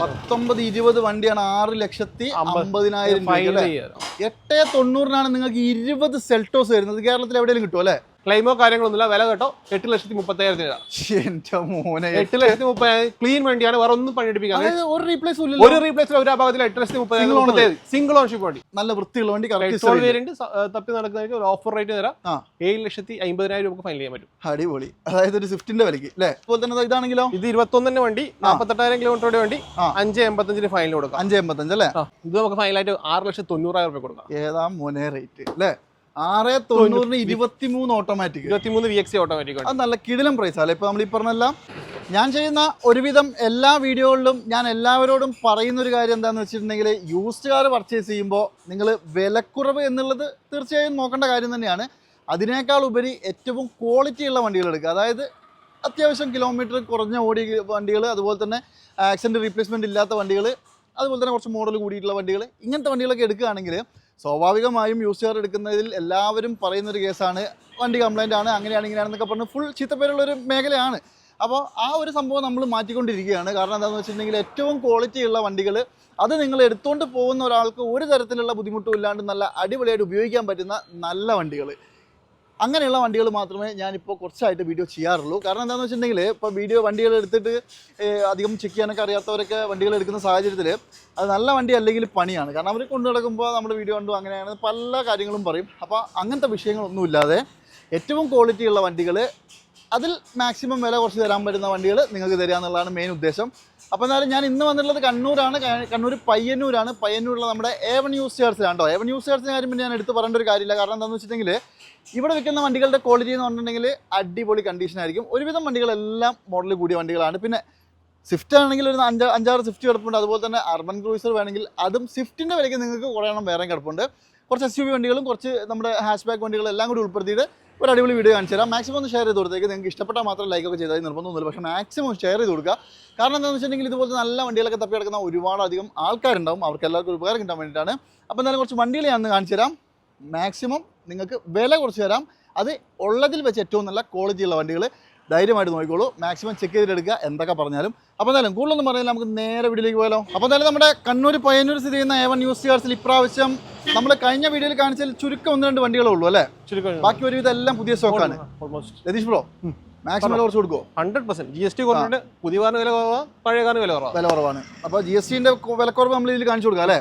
പത്തൊമ്പത് ഇരുപത് വണ്ടിയാണ് ആറ് ലക്ഷത്തി അമ്പതിനായിരം എട്ട് തൊണ്ണൂറിനാണ് നിങ്ങൾക്ക് ഇരുപത് സെൽട്ടോസ് വരുന്നത്. കേരളത്തിൽ എവിടെയെങ്കിലും കിട്ടും അല്ലേ? ക്ലെയിമോ കാര്യങ്ങളൊന്നുമില്ല. വില കേട്ടോ. എട്ട് ലക്ഷത്തി മുപ്പത്തായിരത്തിന് തരാം. എന്റെ മോനെ. എട്ട് ലക്ഷത്തി മുപ്പത്തി ക്ലീൻ വേണ്ടിയാണ്. വേറെ ഒന്നും പണിയെടുപ്പിക്കാൻ ഒരു റീപ്ലേസ് ഒരു റീപ്ലേസ് ഒരു ഭാഗത്തിൽ എട്ട് ലക്ഷത്തി മുപ്പത്തി സിംഗിൾ ഓൺഷിപ്പ് വണ്ടി. നല്ല വൃത്തിയുള്ള വണ്ടി പെട്രോൾ വേരിയന്റ് തപ്പി നടക്കുന്നതിന് ഒരു ഓഫർ റേറ്റ് തരാം. ഏഴ് ലക്ഷത്തി അമ്പതിനായിരം രൂപ ഫൈനൽ ചെയ്യാൻ പറ്റും. അടിപൊളി. അതായത് ഒരു സ്വിഫ്റ്റിന്റെ വിലക്ക് അല്ലേ? അതുപോലെ തന്നെ ഇതാണെങ്കിലോ? ഇത് ഇരുപത്തൊന്നിന് വണ്ടി നാൽപ്പത്തെട്ടായിരം കിലോമീറ്ററുടെ വണ്ടി. അഞ്ച് എൺപത്തഞ്ചിന് ഫൈനൽ കൊടുക്കാം. അഞ്ച് എൺപത്തഞ്ച് അല്ലേ? ഇത് നമുക്ക് ഫൈനലായിട്ട് ആറ് ലക്ഷത്തി തൊണ്ണൂറായിരം രൂപ കൊടുക്കാം. ഏതാ മോനെ റേറ്റ് അല്ലേ? ആറ് തൊണ്ണൂറിന് ഇരുപത്തി മൂന്ന് ഓട്ടോമാറ്റിക് ഇരുപത്തിമൂന്ന് വി എക്സ് ഓട്ടോമാറ്റിക് അത് നല്ല കിടിലം പ്രൈസ് അല്ലേ? ഇപ്പൊ നമ്മൾ ഈ പറഞ്ഞെല്ലാം ഞാൻ ചെയ്യുന്ന ഒരുവിധം എല്ലാ വീഡിയോകളിലും ഞാൻ എല്ലാവരോടും പറയുന്ന ഒരു കാര്യം എന്താണെന്ന് വെച്ചിട്ടുണ്ടെങ്കിൽ യൂസ്ഡ് കാർ പർച്ചേസ് ചെയ്യുമ്പോൾ നിങ്ങൾ വിലക്കുറവ് എന്നുള്ളത് തീർച്ചയായും നോക്കേണ്ട കാര്യം തന്നെയാണ്. അതിനേക്കാൾ ഉപരി ഏറ്റവും ക്വാളിറ്റി ഉള്ള വണ്ടികൾ എടുക്കുക. അതായത് അത്യാവശ്യം കിലോമീറ്റർ കുറഞ്ഞ ഓടി വണ്ടികൾ അതുപോലെ തന്നെ ആക്സിഡന്റ് റീപ്ലേസ്മെന്റ് ഇല്ലാത്ത വണ്ടികൾ അതുപോലെ തന്നെ കുറച്ച് മോഡൽ കൂടിയിട്ടുള്ള വണ്ടികൾ ഇങ്ങനത്തെ വണ്ടികളൊക്കെ എടുക്കുകയാണെങ്കിൽ സ്വാഭാവികമായും യൂസ് കാർ എടുക്കുന്നതിൽ എല്ലാവരും പറയുന്ന ഒരു കേസാണ്. വണ്ടി കംപ്ലൈന്റ് ആണ് അങ്ങനെയാണ് ഇങ്ങനെയാണെന്നൊക്കെ പറഞ്ഞ് ഫുൾ ചീത്തപ്പേരുള്ള ഒരു മേഖലയാണ്. അപ്പോൾ ആ ഒരു സംഭവം നമ്മൾ മാറ്റിക്കൊണ്ടിരിക്കുകയാണ്. കാരണം എന്താണെന്ന് വെച്ചിട്ടുണ്ടെങ്കിൽ ഏറ്റവും ക്വാളിറ്റിയുള്ള വണ്ടികൾ അത് നിങ്ങൾ എടുത്തുകൊണ്ട് പോകുന്ന ഒരാൾക്ക് ഒരു തരത്തിലുള്ള ബുദ്ധിമുട്ടും ഇല്ലാണ്ട് നല്ല അടിപൊളിയായിട്ട് ഉപയോഗിക്കാൻ പറ്റുന്ന നല്ല വണ്ടികൾ അങ്ങനെയുള്ള വണ്ടികൾ മാത്രമേ ഞാനിപ്പോൾ കുറച്ചായിട്ട് വീഡിയോ ചെയ്യാറുള്ളൂ. കാരണം എന്താണെന്ന് വെച്ചിട്ടുണ്ടെങ്കിൽ ഇപ്പോൾ വീഡിയോ വണ്ടികൾ എടുത്തിട്ട് അധികം ചെക്ക് ചെയ്യാനൊക്കെ അറിയാത്തവരൊക്കെ വണ്ടികൾ എടുക്കുന്ന സാഹചര്യത്തിൽ അത് നല്ല വണ്ടി അല്ലെങ്കിൽ പണിയാണ്. കാരണം അവർ കൊണ്ടു നടക്കുമ്പോൾ നമ്മുടെ വീഡിയോ കണ്ടു അങ്ങനെയാണ് പല കാര്യങ്ങളും പറയും. അപ്പോൾ അങ്ങനത്തെ വിഷയങ്ങളൊന്നുമില്ലാതെ ഏറ്റവും ക്വാളിറ്റിയുള്ള വണ്ടികൾ അതിൽ മാക്സിമം വില കുറച്ച് തരാൻ പറ്റുന്ന വണ്ടികൾ നിങ്ങൾക്ക് തരിക എന്നുള്ളതാണ് മെയിൻ ഉദ്ദേശം. അപ്പോൾ എന്നാലും ഞാൻ ഇന്ന് വന്നിട്ടുള്ളത് കണ്ണൂരാണ്. കണ്ണൂർ പയ്യന്നൂരാണ്. പയ്യന്നൂരുള്ള നമ്മുടെ ഏവൻ യൂസ് ചേർസിലാണ് കേട്ടോ യൂസ് കാര്യം പിന്നെ ഞാൻ എടുത്ത് പറയേണ്ട ഒരു കാര്യമില്ല. കാരണം എന്താണെന്ന് വെച്ചിട്ടുണ്ടെങ്കിൽ ഇവിടെ വിൽക്കുന്ന വണ്ടികളുടെ ക്വാളിറ്റി എന്ന് പറഞ്ഞിട്ടുണ്ടെങ്കിൽ അടിപൊളി കണ്ടീഷൻ ആയിരിക്കും. ഒരുവിധം വണ്ടികളെല്ലാം മോഡൽ കൂടിയ വണ്ടികളാണ്. പിന്നെ സ്വിഫ്റ്റ് ആണെങ്കിൽ ഒരു അഞ്ച് അഞ്ചാറ് സ്വിഫ്റ്റ് കിടപ്പുണ്ട്. അതുപോലെ തന്നെ അർബൻ ക്രൂസർ വേണമെങ്കിൽ അതും സ്വിഫ്റ്റിന്റെ വിലയ്ക്ക് നിങ്ങൾക്ക് കുറേ എണ്ണം വേറെ കിടപ്പുണ്ട്. കുറച്ച് എസ് യു വി വണ്ടികളും കുറച്ച് നമ്മുടെ ഹാഷ് ബാക്ക് വണ്ടികളും എല്ലാം കൂടി ഉൾപ്പെടുത്തിയിട്ട് ഒരു അടിപൊളി വീഡിയോ കാണിച്ചു തരാം. മാക്സിമം ഒന്ന് ഷെയർ ചെയ്ത് കൊടുത്തേക്ക്. നിങ്ങൾക്ക് ഇഷ്ടപ്പെട്ടാൽ മാത്രം ലൈക്ക് ഒക്കെ ചെയ്താൽ നിർബന്ധമൊന്നുമില്ല. പക്ഷേ മാക്സിമം ഷെയർ ചെയ്ത് കൊടുക്കുക. കാരണം എന്താണെന്ന് വെച്ചിട്ടുണ്ടെങ്കിൽ ഇതുപോലത്തെ നല്ല വണ്ടികളൊക്കെ തപ്പി കിടക്കുന്ന ഒരുപാട് അധികം ആൾക്കാരുണ്ടാവും. അവർക്ക് എല്ലാവർക്കും ഉപകാരം കിട്ടാൻ വേണ്ടിയിട്ടാണ്. അപ്പോൾ എന്തായാലും കുറച്ച് വണ്ടികൾ ഞാൻ കാണിച്ചു തരാം. മാക്സിമം നിങ്ങൾക്ക് വില കുറച്ച് തരാം. അത് ഉള്ളതിൽ വെച്ച് ഏറ്റവും നല്ല ക്വാളിറ്റിയുള്ള വണ്ടികൾ ധൈര്യമായിട്ട് നോക്കിക്കോളൂ. മാക്സിമം ചെക്ക് ചെയ്തിട്ടെടുക്കുക. എന്തൊക്കെ പറഞ്ഞാലും. അപ്പോൾ എന്തായാലും കൂടുതലൊന്നും പറഞ്ഞാൽ നമുക്ക് നേരെ വീട്ടിലേക്ക് പോയാലോ? അപ്പോൾ എന്തായാലും നമ്മുടെ കണ്ണൂർ പയ്യന്നൂർ സ്ഥിതി ചെയ്യുന്ന ഏവൻ ന്യൂസ് കാർസിൽ ഇപ്രാവശ്യം നമ്മൾ കഴിഞ്ഞ വീഡിയോയിൽ കാണിച്ചാൽ ചുരുക്കം ഒന്ന് രണ്ട് വണ്ടികളേ ഉള്ളൂ അല്ലേ? ചുരുക്കം ബാക്കി ഒരുവിധം എല്ലാം പുതിയ സ്റ്റോക്കാണ് രതീഷ് ബ്രോ മാക്സിമം കുറച്ച് കൊടുക്കുമോ hundred percent G S T കുറവുണ്ട് പുതിയ കാറിന് വില കുറവാണ് പഴയ കാറിന് വില കുറവാണ് വില കുറവാണ്. അപ്പോൾ ജി എസ് ടിന്റെ വിലക്കുറവ് നമ്മൾ ഇതിൽ കാണിച്ചു കൊടുക്കാം അല്ലേ?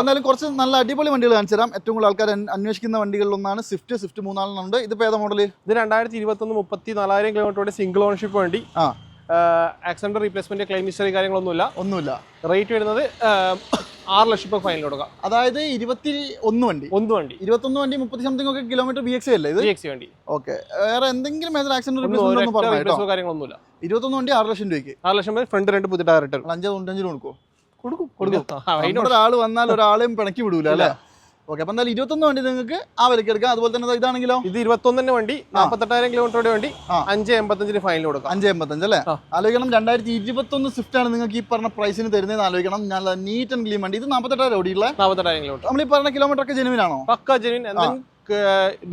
എന്തായാലും കുറച്ച് നല്ല അടിപൊളി വണ്ടികൾ കാണിച്ചു തരാം. ഏറ്റവും കൂടുതൽ ആൾക്കാർ അന്വേഷിക്കുന്ന വണ്ടികളിൽ ഒന്നാണ് സ്വിഫ്റ്റ് സ്വിഫ്റ്റ് മൂന്നാലെണ്ണുണ്ട് ഇത് ഏതാ മോഡൽ ഇത് രണ്ടായിരത്തി ഇരുപത്തൊന്ന് മുപ്പത്തി നാലായിരം കിലോമീറ്ററുടെ സിംഗിൾ ഓണർഷിപ്പ് വേണ്ടി. ആ. ആക്സിഡന്റ് റീപ്ലേസ്മെന്റ് ക്ലെയിം ഹിസ്റ്ററി കാര്യങ്ങളൊന്നുമില്ല. ഒന്നുമില്ല. റേറ്റ് വരുന്നത് ആറ് ലക്ഷം രൂപ ഫൈനൽ കൊടുക്കാം. അതായത് ഇരുപത്തി ഒന്ന് വണ്ടി. ഒന്ന് വണ്ടി. ഇരുപത്തൊന്ന് വണ്ടി മുപ്പത്തി സംതിങ് ഒക്കെ കിലോമീറ്റർ ബി എക്സ് അല്ലേ ഇത്? ജി എക്സ് വണ്ടി. ഓക്കെ വേറെ എന്തെങ്കിലും മേജർ ആക്സിഡന്റ് റിപ്ലേസ്മെന്റ് ഒന്നും പറഞ്ഞു കാര്യങ്ങളൊന്നുമില്ല. ഇരുപത്തൊന്ന് വണ്ടി ആറ് ലക്ഷം രൂപയ്ക്ക്. ആറ് ലക്ഷം ഫ്രണ്ട് രണ്ട് പുതിയ ഡയറക്ടർ ഇട്ടു അഞ്ച് തൊണ്ണൂറ്റഞ്ചിന് കൊടുക്കുമോ കൊടുക്കും. ഒരാൾ വന്നാൽ ഒരാളെയും പിണക്കി വിടൂല അല്ലേ? ഓക്കെ അപ്പൊ എന്തായാലും ഇരുപത്തൊന്ന് വണ്ടി നിങ്ങൾക്ക് ആ വിലക്ക് എടുക്കാം. അതുപോലെ തന്നെ ഇതാണെങ്കിലോ? ഇത് ഇരുപത്തൊന്നിന്റെ വണ്ടി നാൽപ്പത്തെട്ടായിരം കിലോമീറ്ററുടെ വണ്ടി. അഞ്ച് എൺപത്തഞ്ചിന് ഫൈനൽ കൊടുക്കാം. അഞ്ച് എൺപത്തഞ്ച് അല്ലേ. ആലോചിക്കണം രണ്ടായിരത്തി ഇരുപത്തൊന്ന് സ്വിഫ്റ്റ് ആണ് നിങ്ങൾക്ക് ഈ പറഞ്ഞ പ്രൈസിന് തരുന്നത് ആലോചിക്കണം. നല്ല നീറ്റ് ആൻഡ് ക്ലീൻ വണ്ടി. ഇത് നാൽപ്പത്തെട്ടായിരം ഓടിയുള്ള നാൽപ്പത്തെട്ടായിരം കിലോമീറ്റർ നമ്മൾ ഈ പറഞ്ഞ കിലോമീറ്റർ ഒക്കെ ജെനുവിനാണോ പക്ക ജെനുവിൻ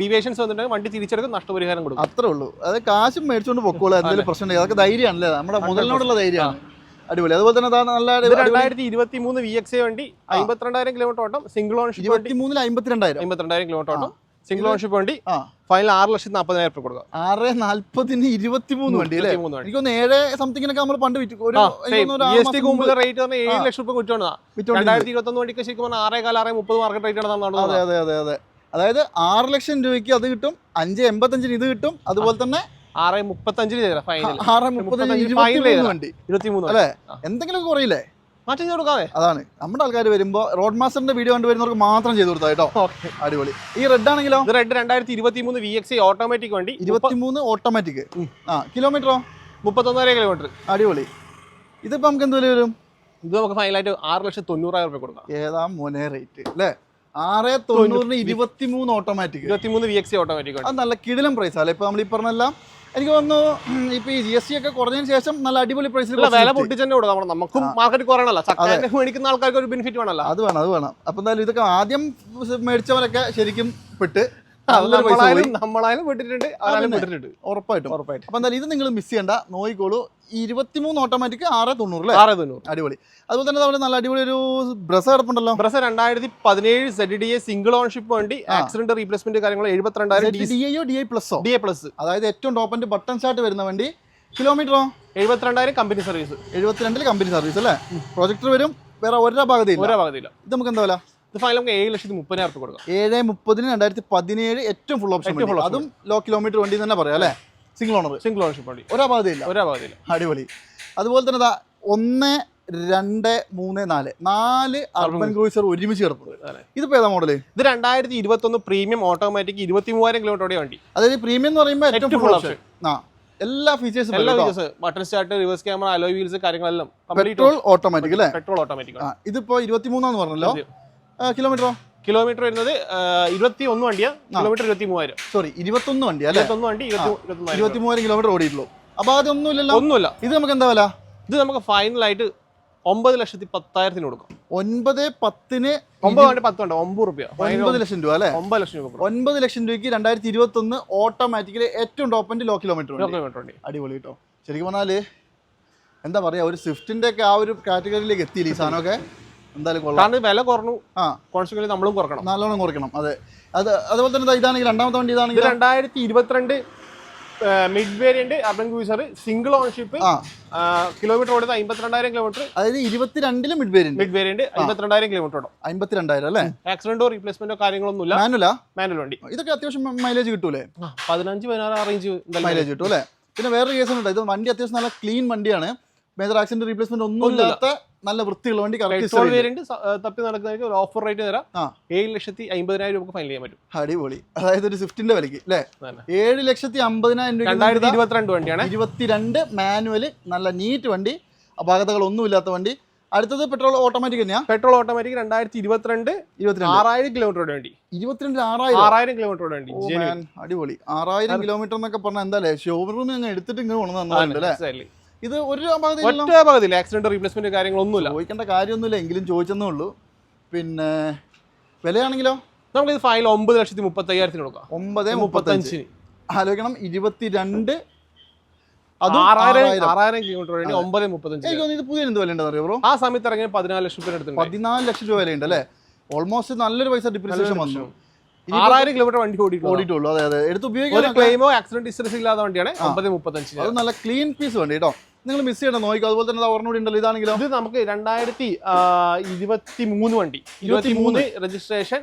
ഡീവിയേഷൻസ് വന്നിട്ടുണ്ടെങ്കിൽ വണ്ടി തിരിച്ചെടുക്കും നഷ്ടപരിഹാരം കൊടുക്കും. അത്രേ ഉള്ളൂ. അത് കാശും മേടിച്ചുകൊണ്ട് പൊക്കോളൂ എന്തെങ്കിലും പ്രശ്നം അതൊക്കെ ധൈര്യമാണല്ലേ? നമ്മുടെ മുതലിനോടുള്ള ധൈര്യമാണ്. അടിപൊളി. അതുപോലെ തന്നെ നല്ല രണ്ടായിരത്തി ഇരുപത്തി മൂന്ന് വി എക്സ് വണ്ടി അമ്പത്തിരണ്ടായിരം കിലോമീറ്റർ ഓട്ടം. സിംഗിൾ ഓൺഷിപ്പ് വണ്ടി. ഇരുപത്തി മൂന്നിൽ അമ്പത്തിരണ്ടായിരം. അമ്പത്തിരണ്ടായിരം കിലോമീറ്റർ ഓട്ടം. സിംഗിൾ ഓൺഷിപ്പ് വണ്ടി. ഫൈനൽ ആറ് ലക്ഷത്തി നാൽപ്പതിനായിരം രൂപ കൊടുക്കുക ആറ് നാല്പതിന് ഇരുപത്തിമൂന്ന് വണ്ടി അല്ലേ? എനിക്കൊന്ന് ഏഴ് സംതിങ്ങിനൊക്കെ നമ്മൾ പണ്ട് റേറ്റ് പറഞ്ഞാൽ ഏഴ് ലക്ഷം രൂപ കുറ്റമാണ് രണ്ടായിരത്തി ഇരുപത്തി ഒന്ന് വണ്ടിക്ക് ശരിക്കും പറഞ്ഞാൽ ആറേ കാല ആറേ മുപ്പത് മാർക്കറ്റ് റേറ്റ് ആണ് അതെ അതെ അതെ അതെ. അതായത് ആറ് ലക്ഷം രൂപയ്ക്ക് അത് കിട്ടും അഞ്ച് എൺപത്തഞ്ചിന് ഇത് കിട്ടും. അതുപോലെ തന്നെ ആറ് മുപ്പത്തഞ്ചിന് ഫൈനൽ ആറ് മുപ്പത്തഞ്ച് ഇരുപത്തിമൂന്ന് അല്ലേ? കുറയില്ലേ? മാറ്റം ചെയ്ത് കൊടുക്കാതെ അതാണ്. നമ്മുടെ ആൾക്കാർ വരുമ്പോൾ റോഡ് മാസ്റ്ററിന്റെ വീഡിയോ കണ്ടുവരുന്നവർക്ക് മാത്രം ചെയ്തു കൊടുത്താൽ കേട്ടോ. അടിപൊളി. ഈ റെഡ് ആണെങ്കിലോ? റെഡ് രണ്ടായിരത്തി ഇരുപത്തി മൂന്ന് വി എക്സ് ഓട്ടോമാറ്റിക് വണ്ടി. ഇരുപത്തിമൂന്ന് ഓട്ടോമാറ്റിക് ആ കിലോമീറ്ററോ മുപ്പത്തൊന്നര കിലോമീറ്റർ അടിപൊളി. ഇതിപ്പോ നമുക്ക് എന്ത് വില വരും? ഇത് നമുക്ക് ഫൈനലായിട്ട് ആറ് ലക്ഷത്തി തൊണ്ണൂറായിരം രൂപ കൊടുക്കാം. ഏതാ മോനെ റേറ്റ് അല്ലേ? ആറ് തൊണ്ണൂറിന് ഇരുപത്തിമൂന്ന് ഓട്ടോമാറ്റിക് ഇരുപത്തിമൂന്ന് വി എക്സ് ഓട്ടോമാറ്റിക് അത് നല്ല കിടിലം പ്രൈസ് അല്ലേ? ഇപ്പൊ നമ്മൾ ഈ പറഞ്ഞെല്ലാം എനിക്ക് തോന്നുന്നു ഇപ്പൊ ഈ ജി എസ് ടി ഒക്കെ കുറഞ്ഞതിന് ശേഷം നല്ല അടിപൊളി പ്രൈസിൽ വില പൊട്ടിച്ച് തന്നെ കൊടുക്കാം നമ്മൾ നമുക്കും മാർക്കറ്റ് കുറയണല്ലോ. സക്കാരന്റെ മേടിക്കുന്ന ആൾക്കാർക്ക് ഒരു ബെനിഫിറ്റ് വേണമല്ലോ. അത് വേണം അത് വേണം. അപ്പൊ എന്തായാലും ഇതൊക്കെ ആദ്യം മേടിച്ചവരൊക്കെ ശരിക്കും പെട്ട് നമ്മളായാലും നമ്മളായാലും വിട്ടിട്ടുണ്ട് അവരാലും അതന്നെ. വിട്ടിട്ടുണ്ട്. ഉറപ്പായിട്ടും. ഉറപ്പായിട്ട്. അപ്പൊ എന്തായാലും ഇത് നിങ്ങൾ മിസ് ചെയ്യണ്ട. നോയിക്കോളൂ ഇരുപത്തിമൂന്ന് ഓട്ടോമാറ്റിക് ആറ് തൊണ്ണൂറ് ആറ് തൊണ്ണൂറ്. അടിപൊളി. അതുപോലെ തന്നെ അവിടെ നല്ല അടിപൊളി ഒരു ബ്രസ് കിടപ്പുണ്ടല്ലോ. ബ്രസ രണ്ടായിരത്തി പതിനേഴ് Z D A single ownership വണ്ടി ആക്സിഡന്റ് റീപ്ലേസ്മെന്റ് കാര്യങ്ങൾ എഴുപത്തിരണ്ടായിരം ഡി എയോ ഡി ഐ പ്ലസോ ഡി എ പ്ലസ് അതായത് ഏറ്റവും ടോപ്പിന്റെ ബട്ടൺ ഷാട്ട് വരുന്ന വണ്ടി. കിലോമീറ്ററോ എഴുപത്തിരണ്ടായിരം കമ്പനി സർവീസ് എഴുപത്തിരണ്ടിൽ കമ്പനി സർവീസ് അല്ലേ? പ്രൊജക്ടർ വരും. വേറെ ഒരാ ഭാഗത്തില്ല. ഒരേ ഭാഗത്തില്ല. ഇത് നമുക്ക് എന്താ വില? ഇത് ഫൈനൽ നമുക്ക് ഏഴ് ലക്ഷത്തി മുപ്പതിനായിരം രൂപ കൊടുക്കാം. ഏഴ് മുപ്പതിന് രണ്ടായിരത്തി പതിനേഴ് ഏറ്റവും ഫുൾ ഓപ്ഷൻ അതും ലോ കിലോമീറ്റർ വണ്ടി തന്നെ പറയാം അല്ലേ? സിംഗിൾ ഓണർ സിംഗിൾ ഓണർഷിപ്പ് വണ്ടി. ഒരാ ഭാഗതയില്ല ഒരേ ഭാഗത്തില്ല അടിപൊളി. അതുപോലെ തന്നെ ദാ ഒന്ന് രണ്ട് മൂന്ന് നാല്. നാല് അർബൻ ക്രൂസർ ഒരുമിച്ച് കിടപ്പുണ്ട്. ഇതിപ്പോ ഏതാ മോഡൽ ഇത് രണ്ടായിരത്തി ഇരുപത്തൊന്ന് പ്രീമിയം ഓട്ടോമാറ്റിക് ഇരുപത്തി മൂവായിരം കിലോമീറ്ററോടെ വണ്ടി. അതായത് പ്രീമിയം എന്ന് പറയുമ്പോൾ ഏറ്റവും ഫുൾ ഓപ്ഷൻ ആ. എല്ലാ ഫീച്ചേഴ്സും എല്ലാ features button start reverse camera alloy wheels കാര്യങ്ങളെല്ലാം പെട്രോൾ ഓട്ടോമാറ്റിക് അല്ലേ? പെട്രോൾ ഓട്ടോമാറ്റിക് ഇതിപ്പോ ഇരുപത്തിമൂന്നാന്ന് പറഞ്ഞല്ലോ. കിലോമീറ്ററോ കിലോമീറ്റർ വരുന്നത് ഇരുപത്തി ഒന്ന് വണ്ടിയാണ് കിലോമീറ്റർ ഇരുപത്തി മൂവായിരം സോറി ഇരുപത്തൊന്ന് വണ്ടി അല്ലേ? ഇരുപത്തൊന്ന് വണ്ടി ഇരുപത്തി ഇരുപത്തി ഇരുപത്തി മൂവായിരം കിലോമീറ്റർ ഓടിയിട്ടുള്ളൂ. അപ്പൊ അതൊന്നും ഇല്ലല്ലോ ഒന്നുമില്ല. ഇത് നമുക്ക് എന്താ വില? ഇത് നമുക്ക് ഫൈനലായിട്ട് ഒമ്പത് ലക്ഷത്തി പത്തായിരത്തിന് കൊടുക്കും. ഒൻപത് പത്തിന് ഒമ്പത് വണ്ടി പത്ത് വണ്ടി ഒമ്പത് റുപ്യ ഒൻപത് ലക്ഷം രൂപ അല്ലേ? ഒമ്പത് ലക്ഷം രൂപ ഒൻപത് ലക്ഷം രൂപയ്ക്ക് രണ്ടായിരത്തി ഇരുപത്തി ഒന്ന് ഓട്ടോമാറ്റിക്കലി ഏറ്റവും ടോപ്പിന്റെ ലോ കിലോമീറ്റർ കിലോമീറ്റർ ഉണ്ട് അടിപൊളി കേട്ടോ. ശരിക്കും പറഞ്ഞാൽ എന്താ പറയാ ഒരു സ്വിഫ്റ്റിന്റെ ഒക്കെ ആ ഒരു കാറ്റഗറിയിലേക്ക് എത്തിയില്ല ഈ സാധനമൊക്കെ? എന്തായാലും കാരണം വില കുറഞ്ഞു. ആ. കോൺസ്റ്റന്റ് നമ്മളും കുറക്കണം. നല്ലോണം കുറയ്ക്കണം. അതെ. അത് അതുപോലെ തന്നെ ഇതാണെങ്കിൽ രണ്ടാമത്തെ വണ്ടി ഇത് ഇതാണെങ്കിൽ രണ്ടായിരത്തി ഇരുപത്തിരണ്ട് mid variant Urban Cruiser single ownership ആ കിലോമീറ്റർ ഓടുന്നത് അമ്പത്തിരണ്ടായിരം കിലോമീറ്റർ അതായത് ഇരുപത്തിരണ്ടിൽ മിഡ് വേരിയന്റ് മിഡ് വേരിയന്റ് അമ്പത്തിരണ്ടായിരം കിലോമീറ്റർ ഓടും. അമ്പത്തിരണ്ടായിരം അല്ലേ? ആക്സിഡന്റോ റീപ്ലേസ്മെന്റോ കാര്യങ്ങളൊന്നുമില്ല. മാനുവലാ? മാനുവൽ വണ്ടി. ഇതൊക്കെ അത്യാവശ്യം മൈലേജ് കിട്ടൂലേ? പതിനഞ്ച് പതിനാറ് റേഞ്ച് മൈലേജ് കിട്ടും അല്ലേ പിന്നെ വേറൊരു കേസ് ഉണ്ട്? ഇത് വണ്ടി അത്യാവശ്യം നല്ല ക്ലീൻ വണ്ടിയാണ്. മേജർ ആക്സിഡന്റ് റീപ്ലേസ്മെന്റ് ഒന്നും ഇല്ലാത്ത നല്ല വൃത്തിയുള്ള വണ്ടി പെട്രോൾ വേരിയന്റ് തപ്പി നടക്കുന്ന ഒരു ഓഫർ റേറ്റ് തരാം. ഏഴ് ലക്ഷത്തി അമ്പതിനായിരം രൂപ ഫൈനൽ ചെയ്യാൻ പറ്റും. അടിപൊളി. അതായത് ഒരു സ്വിഫ്റ്റിന്റെ വിലക്ക് അല്ലേ. ഏഴ് ലക്ഷത്തി അമ്പതിനായിരം രണ്ടായിരത്തി രൂപ ഇരുപത്തിരണ്ട് വണ്ടിയാണ്. ഇരുപത്തിരണ്ട് മാനുവൽ നല്ല നീറ്റ് വണ്ടി അപാകതകൾ ഒന്നുമില്ലാത്ത വണ്ടി. അടുത്തത് പെട്രോൾ ഓട്ടോമാറ്റിക് തന്നെയാണ് പെട്രോൾ ഓട്ടോമാറ്റിക് രണ്ടായിരത്തി ഇരുപത്തിരണ്ട് ഇരുപത്തിരണ്ട്. ആറായിരം കിലോമീറ്റർ വേണ്ടി. ഇരുപത്തിരണ്ട് ആറായിരം? ആറായിരം കിലോമീറ്റർ വേണ്ടി. അടിപൊളി. ആറായിരം കിലോമീറ്റർ എന്നൊക്കെ പറഞ്ഞാൽ എന്താ ഷോറൂമിൽ അങ്ങ് എടുത്തിട്ട് ഇങ്ങനെ കൊണ്ടുവന്നു അല്ലേ. ഇത് ഒരു ഒറ്റ ആക്സിഡന്റ് റീപ്ലേസ്മെന്റ് കാര്യങ്ങളൊന്നുമില്ല. ചോദിക്കേണ്ട കാര്യമൊന്നുമില്ല. എങ്കിലും ചോദിച്ചെന്നേ ഉള്ളൂ. പിന്നെ വിലയാണെങ്കിലോ? നമുക്ക് ഇത് ഫൈനൽ ഒമ്പത് ലക്ഷത്തി മുപ്പത്തി അയ്യായിരത്തിന് കൊടുക്കാം. ഒമ്പത് മുപ്പത്തഞ്ച്. മുപ്പത്തഞ്ചിന് ആലോചിക്കണം. ഇരുപത്തിരണ്ട് ആ സമയത്ത് ഇറങ്ങിയ പതിനാല് ലക്ഷം പതിനാല് ലക്ഷം രൂപ വിലയുണ്ട് അല്ലേ? ഓൾമോസ്റ്റ് നല്ലൊരു പൈസ ഡിപ്രീസിയേഷൻ വന്നു. ആറായിരം കിലോമീറ്റർ വണ്ടി ഓടിയിട്ടുള്ളൂ ഓടിയിട്ടുള്ളൂ. അതെ അതെ. എടുത്ത് ഉപയോഗിക്കുന്ന ഉപയോഗിക്കാൻ ക്ലെയിമോ ആക്സിഡന്റ് ഹിസ്റ്ററീസ് ഇല്ലാത്ത വണ്ടിയാണ് അമ്പത് മുപ്പത്തഞ്ച് അത് നല്ല ക്ലീൻ പീസ് വണ്ടി കേട്ടോ. നിങ്ങൾ മിസ് ചെയ്യണം നോക്കിക്കോ അതുപോലെ തന്നെ ഓർമ്മ കൂടി ഉണ്ടല്ലോ ഇതാണെങ്കിലും? ഇത് നമുക്ക് രണ്ടായിരത്തി ഇരുപത്തി മൂന്ന് വണ്ടി. ഇരുപത്തി മൂന്ന് രജിസ്ട്രേഷൻ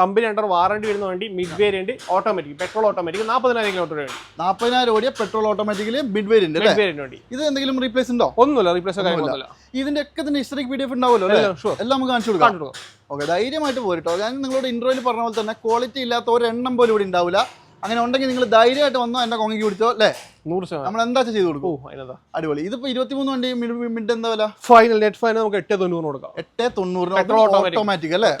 കമ്പനി അണ്ടർ വാറണ്ടി വരുന്ന വണ്ടി mid variant automatic petrol automatic നാൽപ്പതിനായിരം കിലോമീറ്റർ വേണ്ടി. നാൽപ്പതിനായിരം ഓടിയ petrol automatically mid variant mid variant വണ്ടി. ഇത് എന്തെങ്കിലും റീപ്ലേസ് ഉണ്ടോ? ഒന്നുമില്ല റീപ്ലേസ് കാര്യങ്ങളൊന്നുമില്ല ഇതിന്റെ ഒക്കെ തന്നെ ഹിസ്റ്ററിക് പി ഡി എഫ് ഉണ്ടാവുമല്ലോ എല്ലാം നമുക്ക് കാണിച്ചു കൊടുക്കാം. ഓക്കെ ധൈര്യമായിട്ട് പോരിട്ടോ. ഞാൻ നിങ്ങളോട് ഇൻട്രോയിൽ പറഞ്ഞ പോലെ തന്നെ ക്വാളിറ്റി ഇല്ലാത്ത ഒരെണ്ണം പോലും ഇവിടെ ഉണ്ടാവില്ല. അങ്ങനെ ഉണ്ടെങ്കിൽ നിങ്ങൾ ധൈര്യമായിട്ട് വന്നോ എന്നെ കൊങ്ങി പിടിച്ചോ അല്ലേ? നൂറ് ശതമാനം. നമ്മൾ എന്താ ചെയ്ത് കൊടുക്കും? അടിപൊളി. ഇതിപ്പോ ഇരുപത്തിമൂന്ന് വണ്ടി മിഡ് എന്താ വില? ഫൈനൽ നെറ്റ് ഫൈനൽ നമുക്ക് എട്ട് തൊണ്ണൂറ് കൊടുക്കാം. എട്ട് തൊണ്ണൂറിന് ഓട്ടോമാറ്റിക് അല്ലേ?